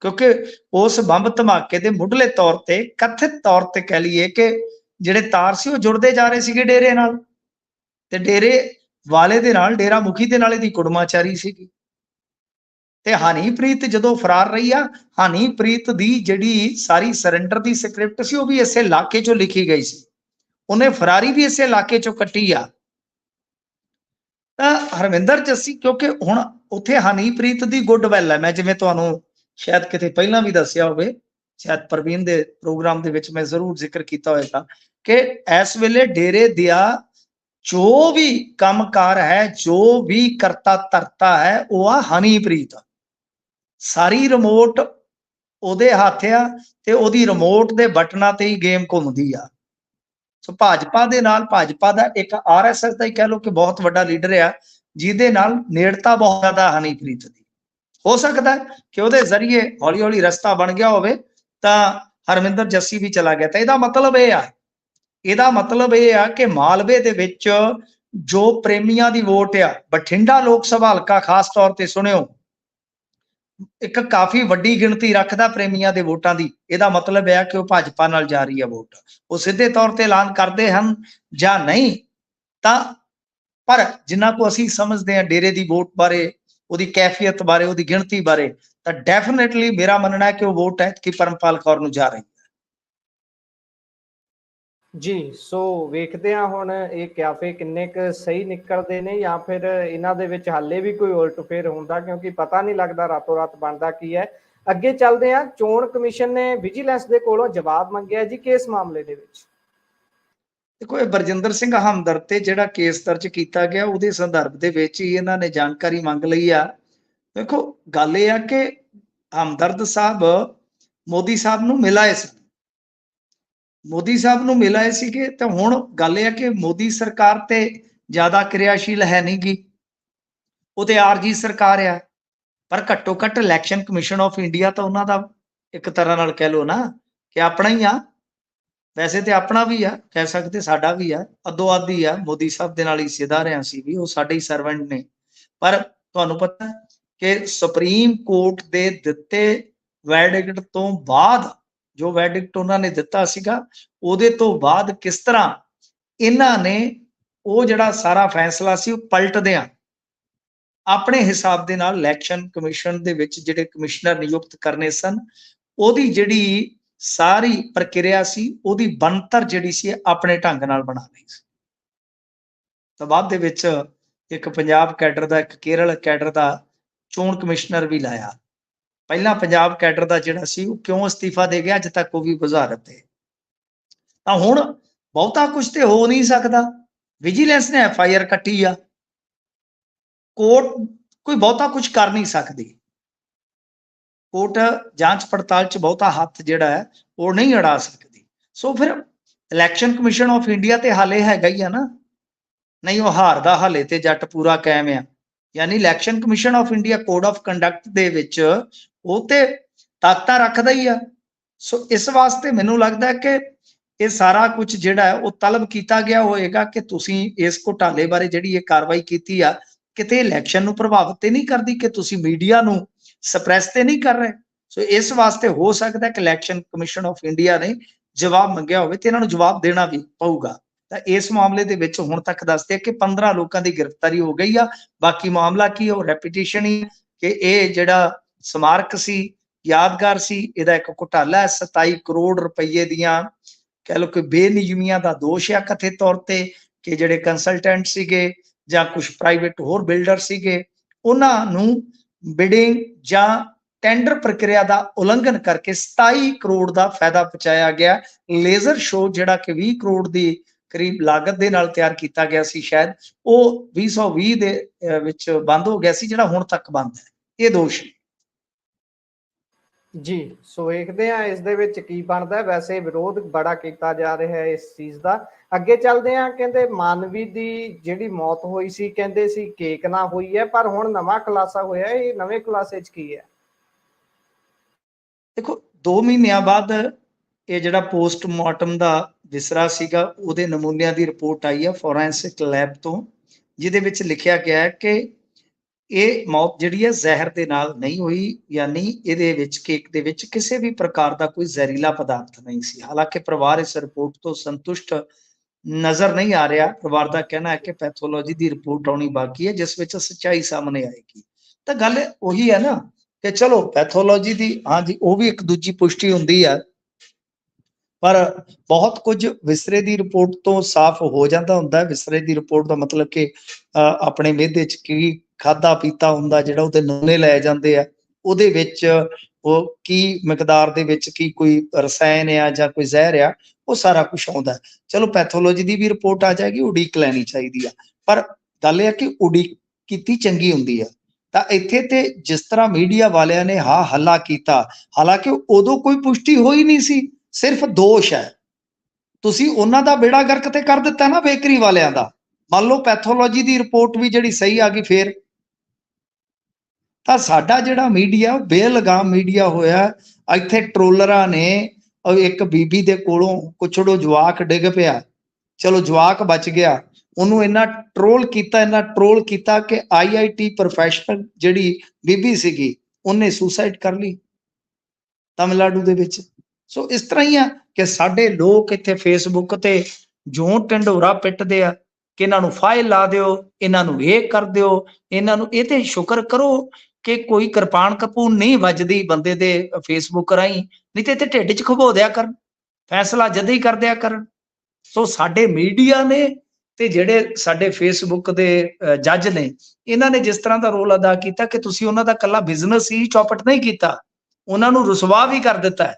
ਕਿਉਂਕਿ ਉਸ ਬੰਬ ਧਮਾਕੇ ਦੇ ਮੁੱਢਲੇ ਤੌਰ ਤੇ ਕਥਿਤ ਤੌਰ ਤੇ ਕਹਿ ਲਈਏ ਕਿ ਜਿਹੜੇ ਤਾਰ ਸੀ ਉਹ ਜੁੜਦੇ ਜਾ ਰਹੇ ਸੀਗੇ ਡੇਰੇ ਨਾਲ। ਤੇ ਡੇਰੇ ਵਾਲੇ ਦੇ ਨਾਲ, ਡੇਰਾ ਮੁਖੀ ਦੇ ਨਾਲ ਇਹਦੀ ਕੁੜਮਾਚਾਰੀ ਸੀਗੀ। ਤੇ ਹਨੀਪ੍ਰੀਤ ਜਦੋਂ ਫਰਾਰ ਰਹੀ ਆ, ਹਨੀਪ੍ਰੀਤ ਦੀ ਜਿਹੜੀ ਸਾਰੀ ਸਰੈਂਡਰ ਦੀ ਸਕ੍ਰਿਪਟ ਸੀ, ਉਹ ਵੀ ਇਸੇ ਇਲਾਕੇ ਚੋਂ ਲਿਖੀ ਗਈ ਸੀ। ਉਹਨੇ ਫਰਾਰੀ ਵੀ ਇਸੇ ਇਲਾਕੇ ਚੋਂ ਕੱਟੀ ਆ। ਤਾਂ ਹਰਵਿੰਦਰ ਜੱਸੀ, ਕਿਉਂਕਿ ਹੁਣ ਉੱਥੇ ਹਨੀਪ੍ਰੀਤ ਦੀ ਗੁੱਡ ਵੈਲ ਹੈ ਮੈਂ ਜਿਵੇਂ ਤੁਹਾਨੂੰ ਸ਼ਾਇਦ ਕਿਤੇ ਪਹਿਲਾਂ ਵੀ ਦੱਸਿਆ ਹੋਵੇ ਸ਼ਾਇਦ ਪ੍ਰਵੀਨ ਦੇ ਪ੍ਰੋਗਰਾਮ ਦੇ ਵਿੱਚ ਮੈਂ ਜ਼ਰੂਰ ਜ਼ਿਕਰ ਕੀਤਾ ਹੋਵੇਗਾ ਕਿ ਇਸ ਵੇਲੇ ਡੇਰੇ ਦਿਆ ਜੋ ਵੀ ਕੰਮਕਾਰ ਹੈ, ਜੋ ਵੀ ਕਰਤਾ ਧਰਤਾ ਹੈ, ਉਹ ਆ ਹਨੀਪ੍ਰੀਤ। ਸਾਰੀ ਰਿਮੋਟ ਉਹਦੇ ਹੱਥ ਆ ਤੇ ਉਹਦੀ ਰਿਮੋਟ ਦੇ ਬਟਨਾਂ ਤੇ ਹੀ ਗੇਮ ਘੁੰਮਦੀ ਆ। ਸੋ ਭਾਜਪਾ ਦੇ ਨਾਲ, ਭਾਜਪਾ ਦਾ ਇੱਕ ਆਰਐਸਐਸ ਦਾ ਹੀ ਕਹਿ ਲਓ ਕਿ ਬਹੁਤ ਵੱਡਾ ਲੀਡਰ ਆ, ਜਿਹਦੇ ਨਾਲ ਨੇੜਤਾ ਬਹੁਤ ਜ਼ਿਆਦਾ ਹਨੀਪ੍ਰੀਤ ਦੀ। ਹੋ ਸਕਦਾ ਕਿ ਉਹਦੇ ਜ਼ਰੀਏ ਹੌਲੀ ਹੌਲੀ ਰਸਤਾ ਬਣ ਗਿਆ ਹੋਵੇ ਤਾਂ ਹਰਮਿੰਦਰ ਜੱਸੀ ਵੀ ਚਲਾ ਗਿਆ। ਤਾਂ ਇਹਦਾ ਮਤਲਬ ਇਹ ਆ, ਇਹਦਾ ਮਤਲਬ ਇਹ ਆ ਕਿ ਮਾਲਵੇ ਦੇ ਵਿੱਚ ਜੋ ਪ੍ਰੇਮੀਆਂ ਦੀ ਵੋਟ ਆ, ਬਠਿੰਡਾ ਲੋਕ ਸਭਾ ਹਲਕਾ ਖਾਸ ਤੌਰ ਤੇ ਸੁਣਿਓ, ਇੱਕ ਕਾਫੀ ਵੱਡੀ ਗਿਣਤੀ ਰੱਖਦਾ ਪ੍ਰੇਮੀਆਂ ਦੇ ਵੋਟਾਂ ਦੀ। ਇਹਦਾ ਮਤਲਬ ਇਹ ਆ ਕਿ ਉਹ ਭਾਜਪਾ ਨਾਲ ਜਾ ਰਹੀ ਹੈ ਵੋਟ। ਉਹ ਸਿੱਧੇ ਤੌਰ ਤੇ ਐਲਾਨ ਕਰਦੇ ਹਨ ਜਾਂ ਨਹੀਂ, ਤਾਂ ਪਰ ਜਿੰਨਾ ਕੋ ਅਸੀਂ ਸਮਝਦੇ ਹਾਂ ਡੇਰੇ ਦੀ ਵੋਟ ਬਾਰੇ, ਉਹਦੀ ਕੈਫੀਅਤ ਬਾਰੇ, ਉਹਦੀ ਗਿਣਤੀ ਬਾਰੇ ਤਾਂ ਡੈਫੀਨਿਟਲੀ ਮੇਰਾ ਮੰਨਣਾ ਹੈ ਕਿ ਉਹ ਵੋਟ ਹੈ ਕਿ ਪਰਮਪਾਲ ਕੌਰ ਨੂੰ ਜਾ ਰਹੀ ਹੈ। ਜੀ ਸੋ ਵੇਖਦੇ ਹਾਂ ਹੁਣ ਇਹ ਕਿਆਫੇ ਕਿੰਨੇ ਕੁ ਸਹੀ ਨਿਕਲਦੇ ਨੇ ਜਾਂ ਫਿਰ ਇਹਨਾਂ ਦੇ ਵਿੱਚ ਹਾਲੇ ਵੀ ਕੋਈ ਉਲਟ ਫੇਰ ਹੁੰਦਾ ਕਿਉਂਕਿ ਪਤਾ ਨਹੀਂ ਲੱਗਦਾ ਰਾਤੋਂ ਰਾਤ ਬਣਦਾ ਕੀ ਹੈ। ਅੱਗੇ ਚੱਲਦੇ ਹਾਂ ਚੋਣ ਕਮਿਸ਼ਨ ਨੇ ਵਿਜੀਲੈਂਸ ਦੇ ਕੋਲੋਂ ਜਵਾਬ ਮੰਗਿਆ ਜੀ ਕਿਸ ਮਾਮਲੇ ਦੇ ਵਿੱਚ। ਦੇਖੋ ਇਹ ਬਰਜਿੰਦਰ ਸਿੰਘ ਹਮਦਰ ਤੇ ਜਿਹੜਾ ਕੇਸ ਦਰਜ ਕੀਤਾ ਗਿਆ ਉਹਦੇ ਸੰਦਰਭ ਦੇ ਵਿੱਚ ਹੀ ਇਹਨਾਂ ਨੇ ਜਾਣਕਾਰੀ ਮੰਗ ਲਈ ਆ। ਦੇਖੋ, ਗੱਲ ਇਹ ਆ ਕਿ ਹਮਦਰਦ ਸਾਹਿਬ ਮੋਦੀ ਸਾਹਿਬ ਨੂੰ ਮਿਲਾਏ ਸਨ ਮੋਦੀ ਸਾਹਿਬ ਨੂੰ ਮਿਲਾਏ ਸੀਗੇ ਤਾਂ ਹੁਣ ਗੱਲ ਇਹ ਆ ਕਿ ਮੋਦੀ ਸਰਕਾਰ ਤੇ ਜ਼ਿਆਦਾ ਕਿਰਿਆਸ਼ੀਲ ਹੈ ਨਹੀਂਗੀ ਉਹ ਤੇ ਆਰਜੀ ਸਰਕਾਰ ਆ। ਪਰ ਘੱਟੋ ਘੱਟ ਇਲੈਕਸ਼ਨ ਕਮਿਸ਼ਨ ਆਫ ਇੰਡੀਆ ਤਾਂ ਉਹਨਾਂ ਦਾ ਇੱਕ ਤਰ੍ਹਾਂ ਨਾਲ ਕਹਿ ਲਓ ਨਾ ਕਿ ਆਪਣਾ ਹੀ ਆ। ਵੈਸੇ ਤੇ ਆਪਣਾ ਵੀ ਆ, ਕਹਿ ਸਕਦੇ ਸਾਡਾ ਵੀ ਆ। ਅੱਧੋ ਅੱਧੀ ਆ। ਮੋਦੀ ਸਾਹਿਬ ਦੇ ਨਾਲ ਹੀ ਸਿਧਾ ਰਿਆਂ ਸੀ ਵੀ ਉਹ ਸਾਡੇ ਹੀ ਸਰਵੈਂਟ ਨੇ। ਪਰ ਤੁਹਾਨੂੰ ਪਤਾ ਕਿ ਸੁਪਰੀਮ ਕੋਰਟ ਦੇ ਦਿੱਤੇ ਵੈਡਿਕਟ ਤੋਂ ਬਾਅਦ ਜੋ ਵੈਡਿਕਟ ਉਹਨਾਂ ਨੇ ਦਿੱਤਾ ਸੀਗਾ, ਉਹਦੇ ਤੋਂ ਬਾਅਦ ਕਿਸ ਤਰ੍ਹਾਂ ਇਹਨਾਂ ਨੇ ਉਹ ਜਿਹੜਾ ਸਾਰਾ ਫੈਸਲਾ ਸੀ ਉਹ ਪਲਟਦਿਆਂ ਆਪਣੇ ਹਿਸਾਬ ਦੇ ਨਾਲ ਇਲੈਕਸ਼ਨ ਕਮਿਸ਼ਨ ਦੇ ਵਿੱਚ ਜਿਹੜੇ ਕਮਿਸ਼ਨਰ ਨਿਯੁਕਤ ਕਰਨੇ ਸਨ, ਉਹਦੀ ਜਿਹੜੀ ਸਾਰੀ ਪ੍ਰਕਿਰਿਆ ਸੀ, ਉਹਦੀ ਬਣਤਰ ਜਿਹੜੀ ਸੀ ਆਪਣੇ ਢੰਗ ਨਾਲ ਬਣਾ ਲਈ ਸੀ। ਤਾਂ ਬਾਅਦ ਦੇ ਵਿੱਚ ਇੱਕ ਪੰਜਾਬ ਕੈਡਰ ਦਾ, ਇੱਕ ਕੇਰਲ ਕੈਡਰ ਦਾ ਚੋਣ ਕਮਿਸ਼ਨਰ ਵੀ ਲਾਇਆ। ਪਹਿਲਾਂ ਪੰਜਾਬ ਕੈਡਰ ਦਾ ਜਿਹੜਾ ਸੀ, ਉਹ ਕਿਉਂ ਅਸਤੀਫਾ ਦੇ ਗਿਆ? ਅੱਜ ਤੱਕ ਉਹ ਵੀ ਗੁਜ਼ਾਰਤ ਹੈ ਤਾਂ ਹੁਣ ਬਹੁਤਾ ਕੁਝ ਤੇ ਹੋ ਨਹੀਂ ਸਕਦਾ। ਵਿਜੀਲੈਂਸ ਨੇ ਐਫ ਆਈ ਆਰ ਕੱਟੀ ਆ। ਕੋਰਟ ਕੋਈ ਬਹੁਤਾ ਕੁਝ ਕਰ ਨਹੀਂ ਸਕਦੀ। ਕੋਰਟ ਜਾਂਚ ਪੜਤਾਲ ਚ ਬਹੁਤਾ ਹੱਥ ਜਿਹੜਾ ਹੈ, ਉਹ ਨਹੀਂ ਅੜਾ ਸਕਦੀ। ਸੋ ਫਿਰ ਇਲੈਕਸ਼ਨ ਕਮਿਸ਼ਨ ਆਫ ਇੰਡੀਆ ਤੇ ਹਾਲੇ ਹੈਗਾ ਹੀ ਆ ਨਾ। ਨਹੀਂ, ਉਹ ਹਾਰਦਾ ਹਾਲੇ ਤੇ ਜੱਟ ਪੂਰਾ ਕਾਇਮ ਆ। ਯਾਨੀ election commission of India code of conduct ਦੇ ਵਿੱਚ ਉਹ ਤੇ ਤਾਕਤਾਂ ਰੱਖਦਾ ਹੀ ਆ। ਸੋ ਇਸ ਵਾਸਤੇ ਮੈਨੂੰ ਲੱਗਦਾ ਕਿ ਇਹ ਸਾਰਾ ਕੁਝ ਜਿਹੜਾ ਹੈ, ਉਹ ਤਲਬ ਕੀਤਾ ਗਿਆ ਹੋਏਗਾ ਕਿ ਤੁਸੀਂ ਇਸ ਘੁਟਾਲੇ ਬਾਰੇ ਜਿਹੜੀ ਇਹ ਕਾਰਵਾਈ ਕੀਤੀ ਆ, ਕਿਤੇ ਇਲੈਕਸ਼ਨ ਨੂੰ ਪ੍ਰਭਾਵਿਤ ਤੇ ਨਹੀਂ ਕਰਦੀ, ਕਿ ਤੁਸੀਂ ਮੀਡੀਆ ਨੂੰ ਸਪਰੈਸ ਤੇ ਨਹੀਂ ਕਰ ਰਹੇ। ਸੋ ਇਸ ਵਾਸਤੇ ਹੋ ਸਕਦਾ ਕਿ ਇਲੈਕਸ਼ਨ ਕਮਿਸ਼ਨ ਆਫ ਇੰਡੀਆ ਨੇ ਜਵਾਬ ਮੰਗਿਆ ਹੋਵੇ ਤੇ ਇਹਨਾਂ ਨੂੰ ਜਵਾਬ ਦੇਣਾ ਵੀ ਪਊਗਾ। ਤਾਂ ਇਸ ਮਾਮਲੇ ਦੇ ਵਿੱਚ ਹੁਣ ਤੱਕ ਦੱਸਦੇ ਆ ਕਿ 15 ਲੋਕਾਂ ਦੀ ਗ੍ਰਿਫਤਾਰੀ ਹੋ ਗਈ ਆ। ਬਾਕੀ ਮਾਮਲਾ ਕੀ ਉਹ ਰੈਪੀਟੀਸ਼ਨ ਹੀ ਕਿ ਇਹ ਜਿਹੜਾ ਸਮਾਰਕ ਸੀ, ਯਾਦਗਾਰ ਸੀ, ਇਹਦਾ ਇੱਕ ਘੁਟਾਲਾ ਹੈ 27 ਕਰੋੜ ਰੁਪਏ ਦੀਆਂ ਕਹਿ ਲਓ ਕਿ ਬੇਨਿਯਮੀਆਂ ਦਾ ਦੋਸ਼ ਆ ਕਥਿਤ ਤੌਰ ਤੇ ਕਿ ਜਿਹੜੇ ਕੰਸਲਟੈਂਟ ਸੀਗੇ ਜਾਂ ਕੁਝ ਪ੍ਰਾਈਵੇਟ ਹੋਰ ਬਿਲਡਰ ਸੀਗੇ, ਉਹਨਾਂ ਨੂੰ ਬਿਡਿੰਗ ਜਾਂ ਟੈਂਡਰ ਪ੍ਰਕਿਰਿਆ ਦਾ ਉਲੰਘਣ ਕਰਕੇ 27 ਕਰੋੜ ਦਾ ਫਾਇਦਾ ਪਹੁੰਚਾਇਆ ਗਿਆ। ਲੇਜ਼ਰ ਸ਼ੋਅ ਜਿਹੜਾ ਕਿ 20 ਕਰੋੜ ਦੀ ਕਰੀਬ ਲਾਗਤ ਦੇ ਨਾਲ ਤਿਆਰ ਕੀਤਾ ਗਿਆ ਸੀ ਸ਼ਾਇਦ ਉਹ 2020 ਦੇ ਵਿੱਚ ਬੰਦ ਹੋ ਗਿਆ ਸੀ ਜਿਹੜਾ ਹੁਣ ਤੱਕ ਬੰਦ ਹੈ। ਇਹ ਦੋਸ਼। ਜੀ ਸੋ ਵੇਖਦੇ ਹਾਂ ਇਸ ਦੇ ਵਿੱਚ ਕੀ ਬਣਦਾ ਹੈ। ਵੈਸੇ ਵਿਰੋਧ ਬੜਾ ਕੀਤਾ ਜਾ ਰਿਹਾ ਹੈ ਇਸ ਚੀਜ਼ ਦਾ। ਅੱਗੇ ਚੱਲਦੇ ਹਾਂ ਕਹਿੰਦੇ ਮਾਨਵੀ ਦੀ ਜਿਹੜੀ ਮੌਤ ਹੋਈ ਸੀ ਕਹਿੰਦੇ ਸੀ ਕੇਕ ਨਾ ਹੋਈ ਹੈ ਪਰ ਹੁਣ ਨਵਾਂ ਖੁਲਾਸਾ ਹੋਇਆ ਇਹ ਨਵੇਂ ਖੁਲਾਸੇ 'ਚ ਕੀ ਹੈ? ਦੇਖੋ 2 ਮਹੀਨਿਆਂ ਬਾਅਦ ਇਹ ਜਿਹੜਾ ਪੋਸਟਮਾਰਟਮ ਦਾ ਵਿਸਰਾ ਸੀਗਾ, ਉਹਦੇ ਨਮੂਨਿਆਂ ਦੀ ਰਿਪੋਰਟ ਆਈ ਹੈ ਫੋਰੈਂਸਿਕ ਲੈਬ ਤੋਂ, ਜਿਹਦੇ ਵਿੱਚ ਲਿਖਿਆ ਗਿਆ ਹੈ ਕਿ ਇਹ ਮੌਤ ਜਿਹੜੀ ਹੈ ਜ਼ਹਿਰ ਦੇ ਨਾਲ ਨਹੀਂ ਹੋਈ, ਯਾਨੀ ਇਹਦੇ ਵਿੱਚ ਕੇਕ ਦੇ ਵਿੱਚ ਕਿਸੇ ਵੀ ਪ੍ਰਕਾਰ ਦਾ ਕੋਈ ਜ਼ਹਿਰੀਲਾ ਪਦਾਰਥ ਨਹੀਂ ਸੀ। ਹਾਲਾਂਕਿ ਪਰਿਵਾਰ ਇਸ ਰਿਪੋਰਟ ਤੋਂ ਸੰਤੁਸ਼ਟ ਨਜ਼ਰ ਨਹੀਂ ਆ ਰਿਹਾ। ਪਰਿਵਾਰ ਦਾ ਕਹਿਣਾ ਹੈ ਕਿ ਪੈਥੋਲੋਜੀ ਦੀ ਰਿਪੋਰਟ ਆਉਣੀ ਬਾਕੀ ਹੈ, ਜਿਸ ਵਿੱਚ ਸੱਚਾਈ ਸਾਹਮਣੇ ਆਏਗੀ। ਤਾਂ ਗੱਲ ਉਹੀ ਹੈ ਨਾ ਕਿ ਚਲੋ ਪੈਥੋਲੋਜੀ ਦੀ, ਹਾਂਜੀ, ਉਹ ਵੀ ਇੱਕ ਦੂਜੀ ਪੁਸ਼ਟੀ ਹੁੰਦੀ ਹੈ ਪਰ ਬਹੁਤ ਕੁਝ ਵਿਸਰੇ ਦੀ ਰਿਪੋਰਟ ਤੋਂ ਸਾਫ਼ ਹੋ ਜਾਂਦਾ ਹੁੰਦਾ ਹੈ। ਵਿਸਰੇ ਦੀ ਰਿਪੋਰਟ ਦਾ ਮਤਲਬ ਕਿ ਅ, ਆਪਣੇ ਮਿਹਦੇ 'ਚ ਕੀ ਖਾਦਾ ਪੀਤਾ ਹੁੰਦਾ ਜਿਹੜਾ ਉਹਦੇ ਨਮੂਨੇ ਲਏ ਜਾਂਦੇ ਆ। ਉਹਦੇ ਵਿੱਚ ਉਹ ਕੀ ਮਿਕਦਾਰ ਦੇ ਵਿੱਚ ਕੀ ਕੋਈ ਰਸਾਇਣ ਆ ਜਾਂ ਕੋਈ ਜ਼ਹਿਰ ਆ ਉਹ ਸਾਰਾ ਕੁਝ ਆਉਂਦਾ ਚਲੋ ਪੈਥੋਲੋਜੀ ਦੀ ਵੀ ਰਿਪੋਰਟ ਆ ਜਾਏਗੀ ਉਡੀਕ ਲੈਣੀ ਚਾਹੀਦੀ ਆ। ਪਰ ਗੱਲ ਇਹ ਆ ਕਿ ਉਡੀਕ ਕੀਤੀ ਚੰਗੀ ਹੁੰਦੀ ਆ। ਤਾਂ ਇੱਥੇ ਤੇ ਜਿਸ ਤਰ੍ਹਾਂ ਮੀਡੀਆ ਵਾਲਿਆਂ ਨੇ ਹਾ ਹੱਲਾ ਕੀਤਾ ਹਾਲਾਂਕਿ ਉਦੋਂ ਕੋਈ ਪੁਸ਼ਟੀ ਹੋਈ ਨਹੀਂ ਸੀ। ਸਿਰਫ ਦੋਸ਼ ਹੈ। ਤੁਸੀਂ ਉਹਨਾਂ ਦਾ ਬੇੜਾ ਗਰਕ ਤੇ ਕਰ ਦਿੱਤਾ ਨਾ ਬੇਕਰੀ ਵਾਲਿਆਂ ਦਾ। ਮੰਨ ਲਓ ਪੈਥੋਲੋਜੀ ਦੀ ਰਿਪੋਰਟ ਵੀ ਜਿਹੜੀ ਸਹੀ ਆ ਗਈ ਫੇਰ। ਤਾਂ ਸਾਡਾ ਜਿਹੜਾ ਮੀਡੀਆ, ਬੇਲਗਾਮ ਮੀਡੀਆ ਹੋਇਆ, ਇੱਥੇ ਟਰੋਲਰਾਂ ਨੇ ਇੱਕ ਬੀਬੀ ਦੇ ਕੋਲੋਂ ਕੁਛੜੋ ਜਵਾਕ ਡਿੱਗ ਪਿਆ। ਚਲੋ ਜਵਾਕ ਬਚ ਗਿਆ। ਉਹਨੂੰ ਇੰਨਾ ਟਰੋਲ ਕੀਤਾ, ਇੰਨਾ ਟਰੋਲ ਕੀਤਾ ਕਿ ਆਈਆਈਟੀ ਪ੍ਰੋਫੈਸ਼ਨਲ ਜਿਹੜੀ ਬੀਬੀ ਸੀਗੀ, ਉਹਨੇ ਸੁਸਾਈਡ ਕਰ ਲਈ। ਤਮਿਲਨਾਡੂ ਦੇ ਵਿੱਚ। ਸੋ ਇਸ ਤਰ੍ਹਾਂ ਹੀ ਆ ਕਿ ਸਾਡੇ ਲੋਕ ਇੱਥੇ ਫੇਸਬੁੱਕ ਤੇ ਜੋ ਟੰਡੋਰਾ ਪਿੱਟਦੇ ਆ ਕਿ ਇਹਨਾਂ ਨੂੰ ਫਾਈਲ ਲਾ ਦਿਓ, ਇਹਨਾਂ ਨੂੰ ਇਹ ਕਰ ਦਿਓ, ਇਹਨਾਂ ਨੂੰ ਇਹ ਤੇ ਸ਼ੁਕਰ ਕਰੋ ਕਿ ਕੋਈ ਕਿਰਪਾਨ ਕਪੂਰ ਨਹੀਂ ਵੱਜਦੀ ਬੰਦੇ ਦੇ ਫੇਸਬੁੱਕ ਰਾਹੀਂ, ਨਹੀਂ ਤੇ ਇੱਥੇ ਢਿੱਡ 'ਚ ਖਬੋ ਦਿਆ ਕਰਨ, ਫੈਸਲਾ ਜਦ ਹੀ ਕਰ ਦਿਆ ਕਰਨ। ਸੋ ਸਾਡੇ ਮੀਡੀਆ ਨੇ ਤੇ ਜਿਹੜੇ ਸਾਡੇ ਫੇਸਬੁੱਕ ਦੇ ਜੱਜ ਨੇ, ਇਹਨਾਂ ਨੇ ਜਿਸ ਤਰ੍ਹਾਂ ਦਾ ਰੋਲ ਅਦਾ ਕੀਤਾ ਕਿ ਤੁਸੀਂ ਉਹਨਾਂ ਦਾ ਕੱਲਾ ਬਿਜ਼ਨਸ ਹੀ ਚੌਪਟ ਨਹੀਂ ਕੀਤਾ, ਉਹਨਾਂ ਨੂੰ ਰੁਸਵਾ ਵੀ ਕਰ ਦਿੱਤਾ ਹੈ।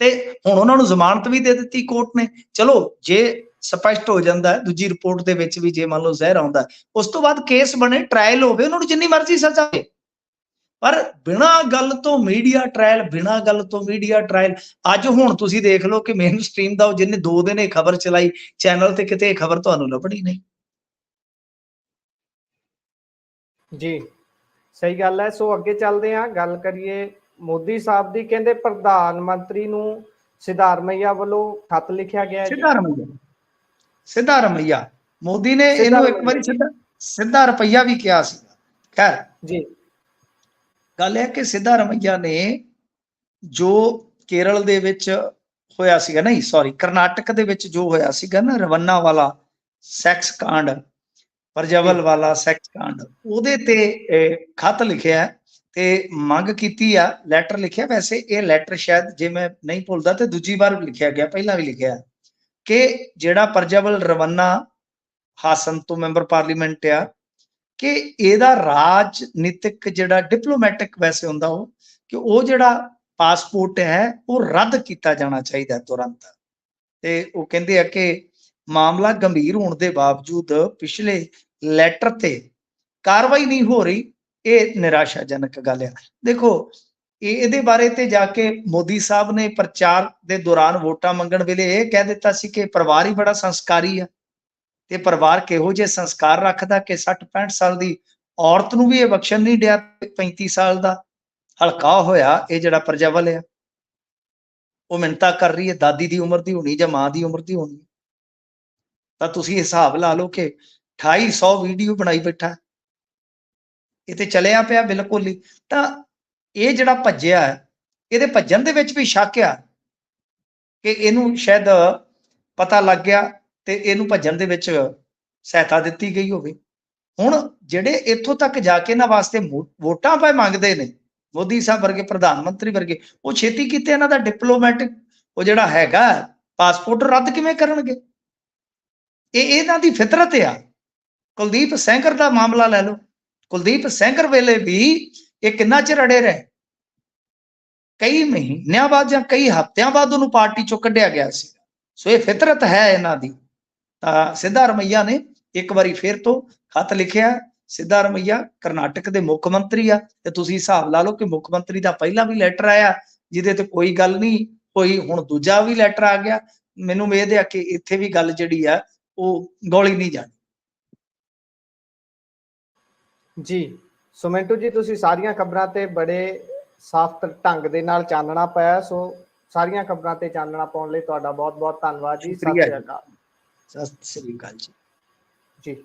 ਤੇ ਹੁਣ ਉਹਨਾਂ ਨੂੰ ਜ਼ਮਾਨਤ ਵੀ ਦੇ ਦਿੱਤੀ ਕੋਰਟ ਨੇ। ਚਲੋ, ਜੇ ਸਪਸ਼ਟ ਹੋ ਜਾਂਦਾ ਦੂਜੀ ਰਿਪੋਰਟ ਦੇ ਵਿੱਚ ਵੀ ਜੇ ਮੰਨ ਲਓ ਜ਼ਹਿਰ ਆਉਂਦਾ ਉਸ ਤੋਂ ਬਾਅਦ ਕੇਸ ਬਣੇ ਟ੍ਰਾਇਲ ਹੋਵੇ, ਉਹਨਾਂ ਨੂੰ ਜਿੰਨੀ ਮਰਜ਼ੀ ਸਜ਼ਾ ਦੇ ਪਰ ਬਿਨਾ ਗੱਲ ਤੋਂ ਮੀਡੀਆ ਟ੍ਰਾਇਲ ਬਿਨਾ ਗੱਲ ਤੋਂ ਮੀਡੀਆ ਟ੍ਰਾਇਲ ਅੱਜ ਹੁਣ ਤੁਸੀਂ ਦੇਖ ਲਓ ਕਿ ਮੇਨ ਸਟ੍ਰੀਮ ਦਾ ਉਹ ਜਿਹਨੇ ਦੋ ਦਿਨ ਇਹ ਖਬਰ ਚਲਾਈ ਚੈਨਲ ਤੇ ਕਿਤੇ ਇਹ ਖਬਰ ਤੁਹਾਨੂੰ ਲੱਭਣੀ ਨਹੀਂ। ਜੀ, ਸਹੀ ਗੱਲ ਹੈ। ਸੋ ਅੱਗੇ ਚੱਲਦੇ ਹਾਂ। ਗੱਲ ਕਰੀਏ ਮੋਦੀ ਸਾਹਿਬ ਦੀ ਕਹਿੰਦੇ ਪ੍ਰਧਾਨ ਮੰਤਰੀ ਨੂੰ ਸਿਧਾਰਮਈਆ ਵੱਲੋਂ ਖੱਤ ਲਿਖਿਆ ਗਿਆ ਹੈ ਜੀ। ਸਿੱਧਾ ਰਮਈਆ ਸਿੱਧਾ ਰਮਈਆ ਮੋਦੀ ਨੇ ਇਹਨੂੰ ਇੱਕ। ਵਾਰੀ ਸਿੱਧਾ ਸਿੱਧਾ ਰੁਪਈਆ ਵੀ ਕਿਹਾ ਸੀ। ਖੈਰ। ਜੀ। ਗੱਲ ਇਹ ਹੈ ਕਿ ਸਿੱਧਾ ਰਮਈਆ ਨੇ ਜੋ ਕੇਰਲ ਦੇ ਵਿੱਚ ਹੋਇਆ ਸੀਗਾ ਨਹੀਂ ਸੌਰੀ ਕਰਨਾਟਕ ਦੇ ਵਿੱਚ ਜੋ ਹੋਇਆ ਸੀਗਾ ਨਾ ਰਵੰਨਾ ਵਾਲਾ ਸੈਕਸ ਕਾਂਡ ਪਰਜਵਲ ਵਾਲਾ ਸੈਕਸ ਕਾਂਡ ਉਹਦੇ ਤੇ ਖਤ ਲਿਖਿਆ ਹੈ। ਤੇ ਮੰਗ ਕੀਤੀ ਆ ਲੈਟਰ ਲਿਖਿਆ, ਵੈਸੇ ਇਹ ਲੈਟਰ ਸ਼ਾਇਦ ਜੇ ਮੈਂ ਨਹੀਂ ਭੁੱਲਦਾ ਤੇ ਦੂਜੀ ਵਾਰ ਵੀ ਲਿਖਿਆ ਗਿਆ, ਪਹਿਲਾਂ ਵੀ ਲਿਖਿਆ। ਕਿ ਜਿਹੜਾ ਪਰਜਵਲ ਰਵੰਨਾ ਹਾਸਨ ਤੋਂ ਮੈਂਬਰ ਪਾਰਲੀਮੈਂਟ ਆ, ਕਿ ਇਹਦਾ ਰਾਜਨੀਤਿਕ ਜਿਹੜਾ ਡਿਪਲੋਮੈਟਿਕ ਵੈਸੇ ਹੁੰਦਾ ਉਹ, ਕਿ ਉਹ ਜਿਹੜਾ ਪਾਸਪੋਰਟ ਹੈ, ਉਹ ਰੱਦ ਕੀਤਾ ਜਾਣਾ ਚਾਹੀਦਾ ਤੁਰੰਤ। ਤੇ ਉਹ ਕਹਿੰਦੇ ਆ ਕਿ ਮਾਮਲਾ ਗੰਭੀਰ ਹੋਣ ਦੇ ਬਾਵਜੂਦ ਪਿਛਲੇ ਲੈਟਰ ਤੇ ਕਾਰਵਾਈ ਨਹੀਂ ਹੋ ਰਹੀ ਇਹ ਨਿਰਾਸ਼ਾਜਨਕ ਗੱਲ ਆ ਦੇਖੋ, ਇਹ ਇਹਦੇ ਬਾਰੇ ਤੇ ਜਾ ਕੇ ਮੋਦੀ ਸਾਹਿਬ ਨੇ ਪ੍ਰਚਾਰ ਦੇ ਦੌਰਾਨ ਵੋਟਾਂ ਮੰਗਣ ਵੇਲੇ ਇਹ ਕਹਿ ਦਿੱਤਾ ਸੀ ਕਿ ਪਰਿਵਾਰ ਹੀ ਬੜਾ ਸੰਸਕਾਰੀ ਆ ਤੇ ਪਰਿਵਾਰ ਕਿਹੋ ਜਿਹੇ ਸੰਸਕਾਰ ਰੱਖਦਾ ਕਿ 60 65 ਸਾਲ ਦੀ ਔਰਤ ਨੂੰ ਵੀ ਇਹ ਬਖਸ਼ਣ ਨਹੀਂ ਡਿਆ 35 ਸਾਲ ਦਾ ਹਲਕਾ ਹੋਇਆ, ਇਹ ਜਿਹੜਾ ਪ੍ਰਜਵਲ ਆ, ਉਹ ਮਿੰਤਾ ਕਰ ਰਹੀ ਹੈ, ਦਾਦੀ ਦੀ ਉਮਰ ਦੀ ਹੋਣੀ ਜਾਂ ਮਾਂ ਦੀ ਉਮਰ ਦੀ ਹੋਣੀ। ਤਾਂ ਤੁਸੀਂ ਹਿਸਾਬ ਲਾ ਲਓ ਕਿ 2800 ਵੀਡੀਓ ਬਣਾਈ ਬੈਠਾ। ਇਹ ਤੇ ਚਲਿਆ ਪਿਆ ਬਿਲਕੁਲ ਹੀ। ਤਾਂ ਇਹ ਜਿਹੜਾ ਭੱਜਿਆ, ਇਹਦੇ ਭੱਜਣ ਦੇ ਵਿੱਚ ਵੀ ਸ਼ੱਕ ਆ ਕਿ ਇਹਨੂੰ ਸ਼ਾਇਦ ਪਤਾ ਲੱਗ ਗਿਆ ਤੇ ਇਹਨੂੰ ਭੱਜਣ ਦੇ ਵਿੱਚ ਸਹਾਇਤਾ ਦਿੱਤੀ ਗਈ ਹੋਵੇ। ਹੁਣ ਜਿਹੜੇ ਇੱਥੋਂ ਤੱਕ ਜਾ ਕੇ ਇਹਨਾਂ ਵਾਸਤੇ ਵੋਟਾਂ ਪਏ ਮੰਗਦੇ ਨੇ, ਮੋਦੀ ਸਾਹਿਬ ਵਰਗੇ, ਪ੍ਰਧਾਨ ਮੰਤਰੀ ਵਰਗੇ, ਉਹ ਛੇਤੀ ਕੀਤੇ ਇਹਨਾਂ ਦਾ ਡਿਪਲੋਮੈਟਿਕ ਉਹ ਜਿਹੜਾ ਹੈਗਾ ਪਾਸਪੋਰਟ ਰੱਦ ਕਿਵੇਂ ਕਰਨਗੇ? ਇਹ ਇਹਨਾਂ ਦੀ ਫਿਤਰਤ ਆ। ਕੁਲਦੀਪ ਸੈਂਕਰ ਦਾ ਮਾਮਲਾ ਲੈ ਲਓ। ਕੁਲਦੀਪ ਸੈਂਗਰ ਵੇਲੇ ਵੀ ਇਹ ਕਿੰਨਾ ਚਿਰ ਅੜੇ ਰਹੇ? ਕਈ ਮਹੀਨਿਆਂ ਬਾਅਦ ਜਾਂ ਕਈ ਹਫ਼ਤਿਆਂ ਬਾਅਦ ਉਹਨੂੰ ਪਾਰਟੀ ਚੋਂ ਕੱਢਿਆ ਗਿਆ ਸੀ। ਸੋ ਇਹ ਫਿਤਰਤ ਹੈ ਇਹਨਾਂ ਦੀ। ਤਾਂ ਸਿੱਧਾ ਰਮਈਆ ਨੇ ਇੱਕ ਵਾਰੀ ਫੇਰ ਤੋਂ ਖਤ ਲਿਖਿਆ, ਸਿੱਧਾ ਰਮਈਆ ਕਰਨਾਟਕ ਦੇ ਮੁੱਖ ਮੰਤਰੀ ਆ ਤੇ ਤੁਸੀਂ ਹਿਸਾਬ ਲਾ ਲਓ ਕਿ ਮੁੱਖ ਮੰਤਰੀ ਦਾ ਪਹਿਲਾਂ ਵੀ ਲੈਟਰ ਆਇਆ, ਜਿਹਦੇ ਤੇ ਕੋਈ ਗੱਲ ਨਹੀਂ ਹੋਈ ਹੁਣ ਦੂਜਾ ਵੀ ਲੈਟਰ ਆ ਗਿਆ। ਮੈਨੂੰ ਉਮੀਦ ਹੈ ਕਿ ਇੱਥੇ ਵੀ ਗੱਲ ਜਿਹੜੀ ਆ, ਉਹ ਗੋਲੀ ਨਹੀਂ ਜਾਣੀ। ਜੀ ਸੋ ਮਿੰਟੂ ਜੀ ਤੁਸੀਂ ਸਾਰੀਆਂ ਖਬਰਾਂ ਤੇ ਬੜੇ ਸਾਫ਼ ਢੰਗ ਦੇ ਨਾਲ ਚਾਨਣਾ ਪਾਇਆ ਸੋ ਸਾਰੀਆਂ ਖਬਰਾਂ ਤੇ ਚਾਨਣਾ ਪਾਉਣ ਲਈ ਤੁਹਾਡਾ ਬਹੁਤ ਬਹੁਤ ਧੰਨਵਾਦ ਜੀ। ਸਤਿ ਸ਼੍ਰੀ। ਅਕਾਲ। ਸਤਿ ਸ੍ਰੀ ਅਕਾਲ ਜੀ। ਜੀ।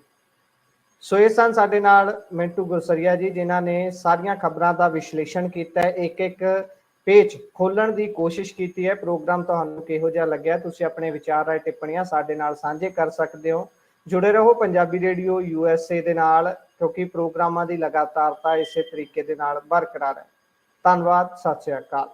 ਸੋ ਇਹ ਸਨ ਸਾਡੇ ਨਾਲ ਮਿੰਟੂ ਗੁਰਸਰੀਆ ਜੀ ਜਿਨ੍ਹਾਂ ਨੇ ਸਾਰੀਆਂ ਖਬਰਾਂ ਦਾ ਵਿਸ਼ਲੇਸ਼ਣ ਕੀਤਾ ਹੈ। ਇੱਕ ਇੱਕ ਪੇਜ ਖੋਲਣ ਦੀ ਕੋਸ਼ਿਸ਼ ਕੀਤੀ ਹੈ। ਪ੍ਰੋਗਰਾਮ ਤੁਹਾਨੂੰ ਕਿਹੋ ਜਿਹਾ ਲੱਗਿਆ ਤੁਸੀਂ ਆਪਣੇ ਵਿਚਾਰ ਰਾਏ ਟਿੱਪਣੀਆਂ ਸਾਡੇ ਨਾਲ ਸਾਂਝੇ ਕਰ ਸਕਦੇ ਹੋ। ਜੁੜੇ ਰਹੋ Punjabi radio U S A ਦੇ ਨਾਲ, ਕਿਉਂਕਿ ਪ੍ਰੋਗਰਾਮਾਂ ਦੀ ਲਗਾਤਾਰਤਾ ਇਸੇ ਤਰੀਕੇ ਦੇ ਨਾਲ ਬਰਕਰਾਰ ਹੈ। ਧੰਨਵਾਦ, ਸਤਿ ਸ਼੍ਰੀ ਅਕਾਲ।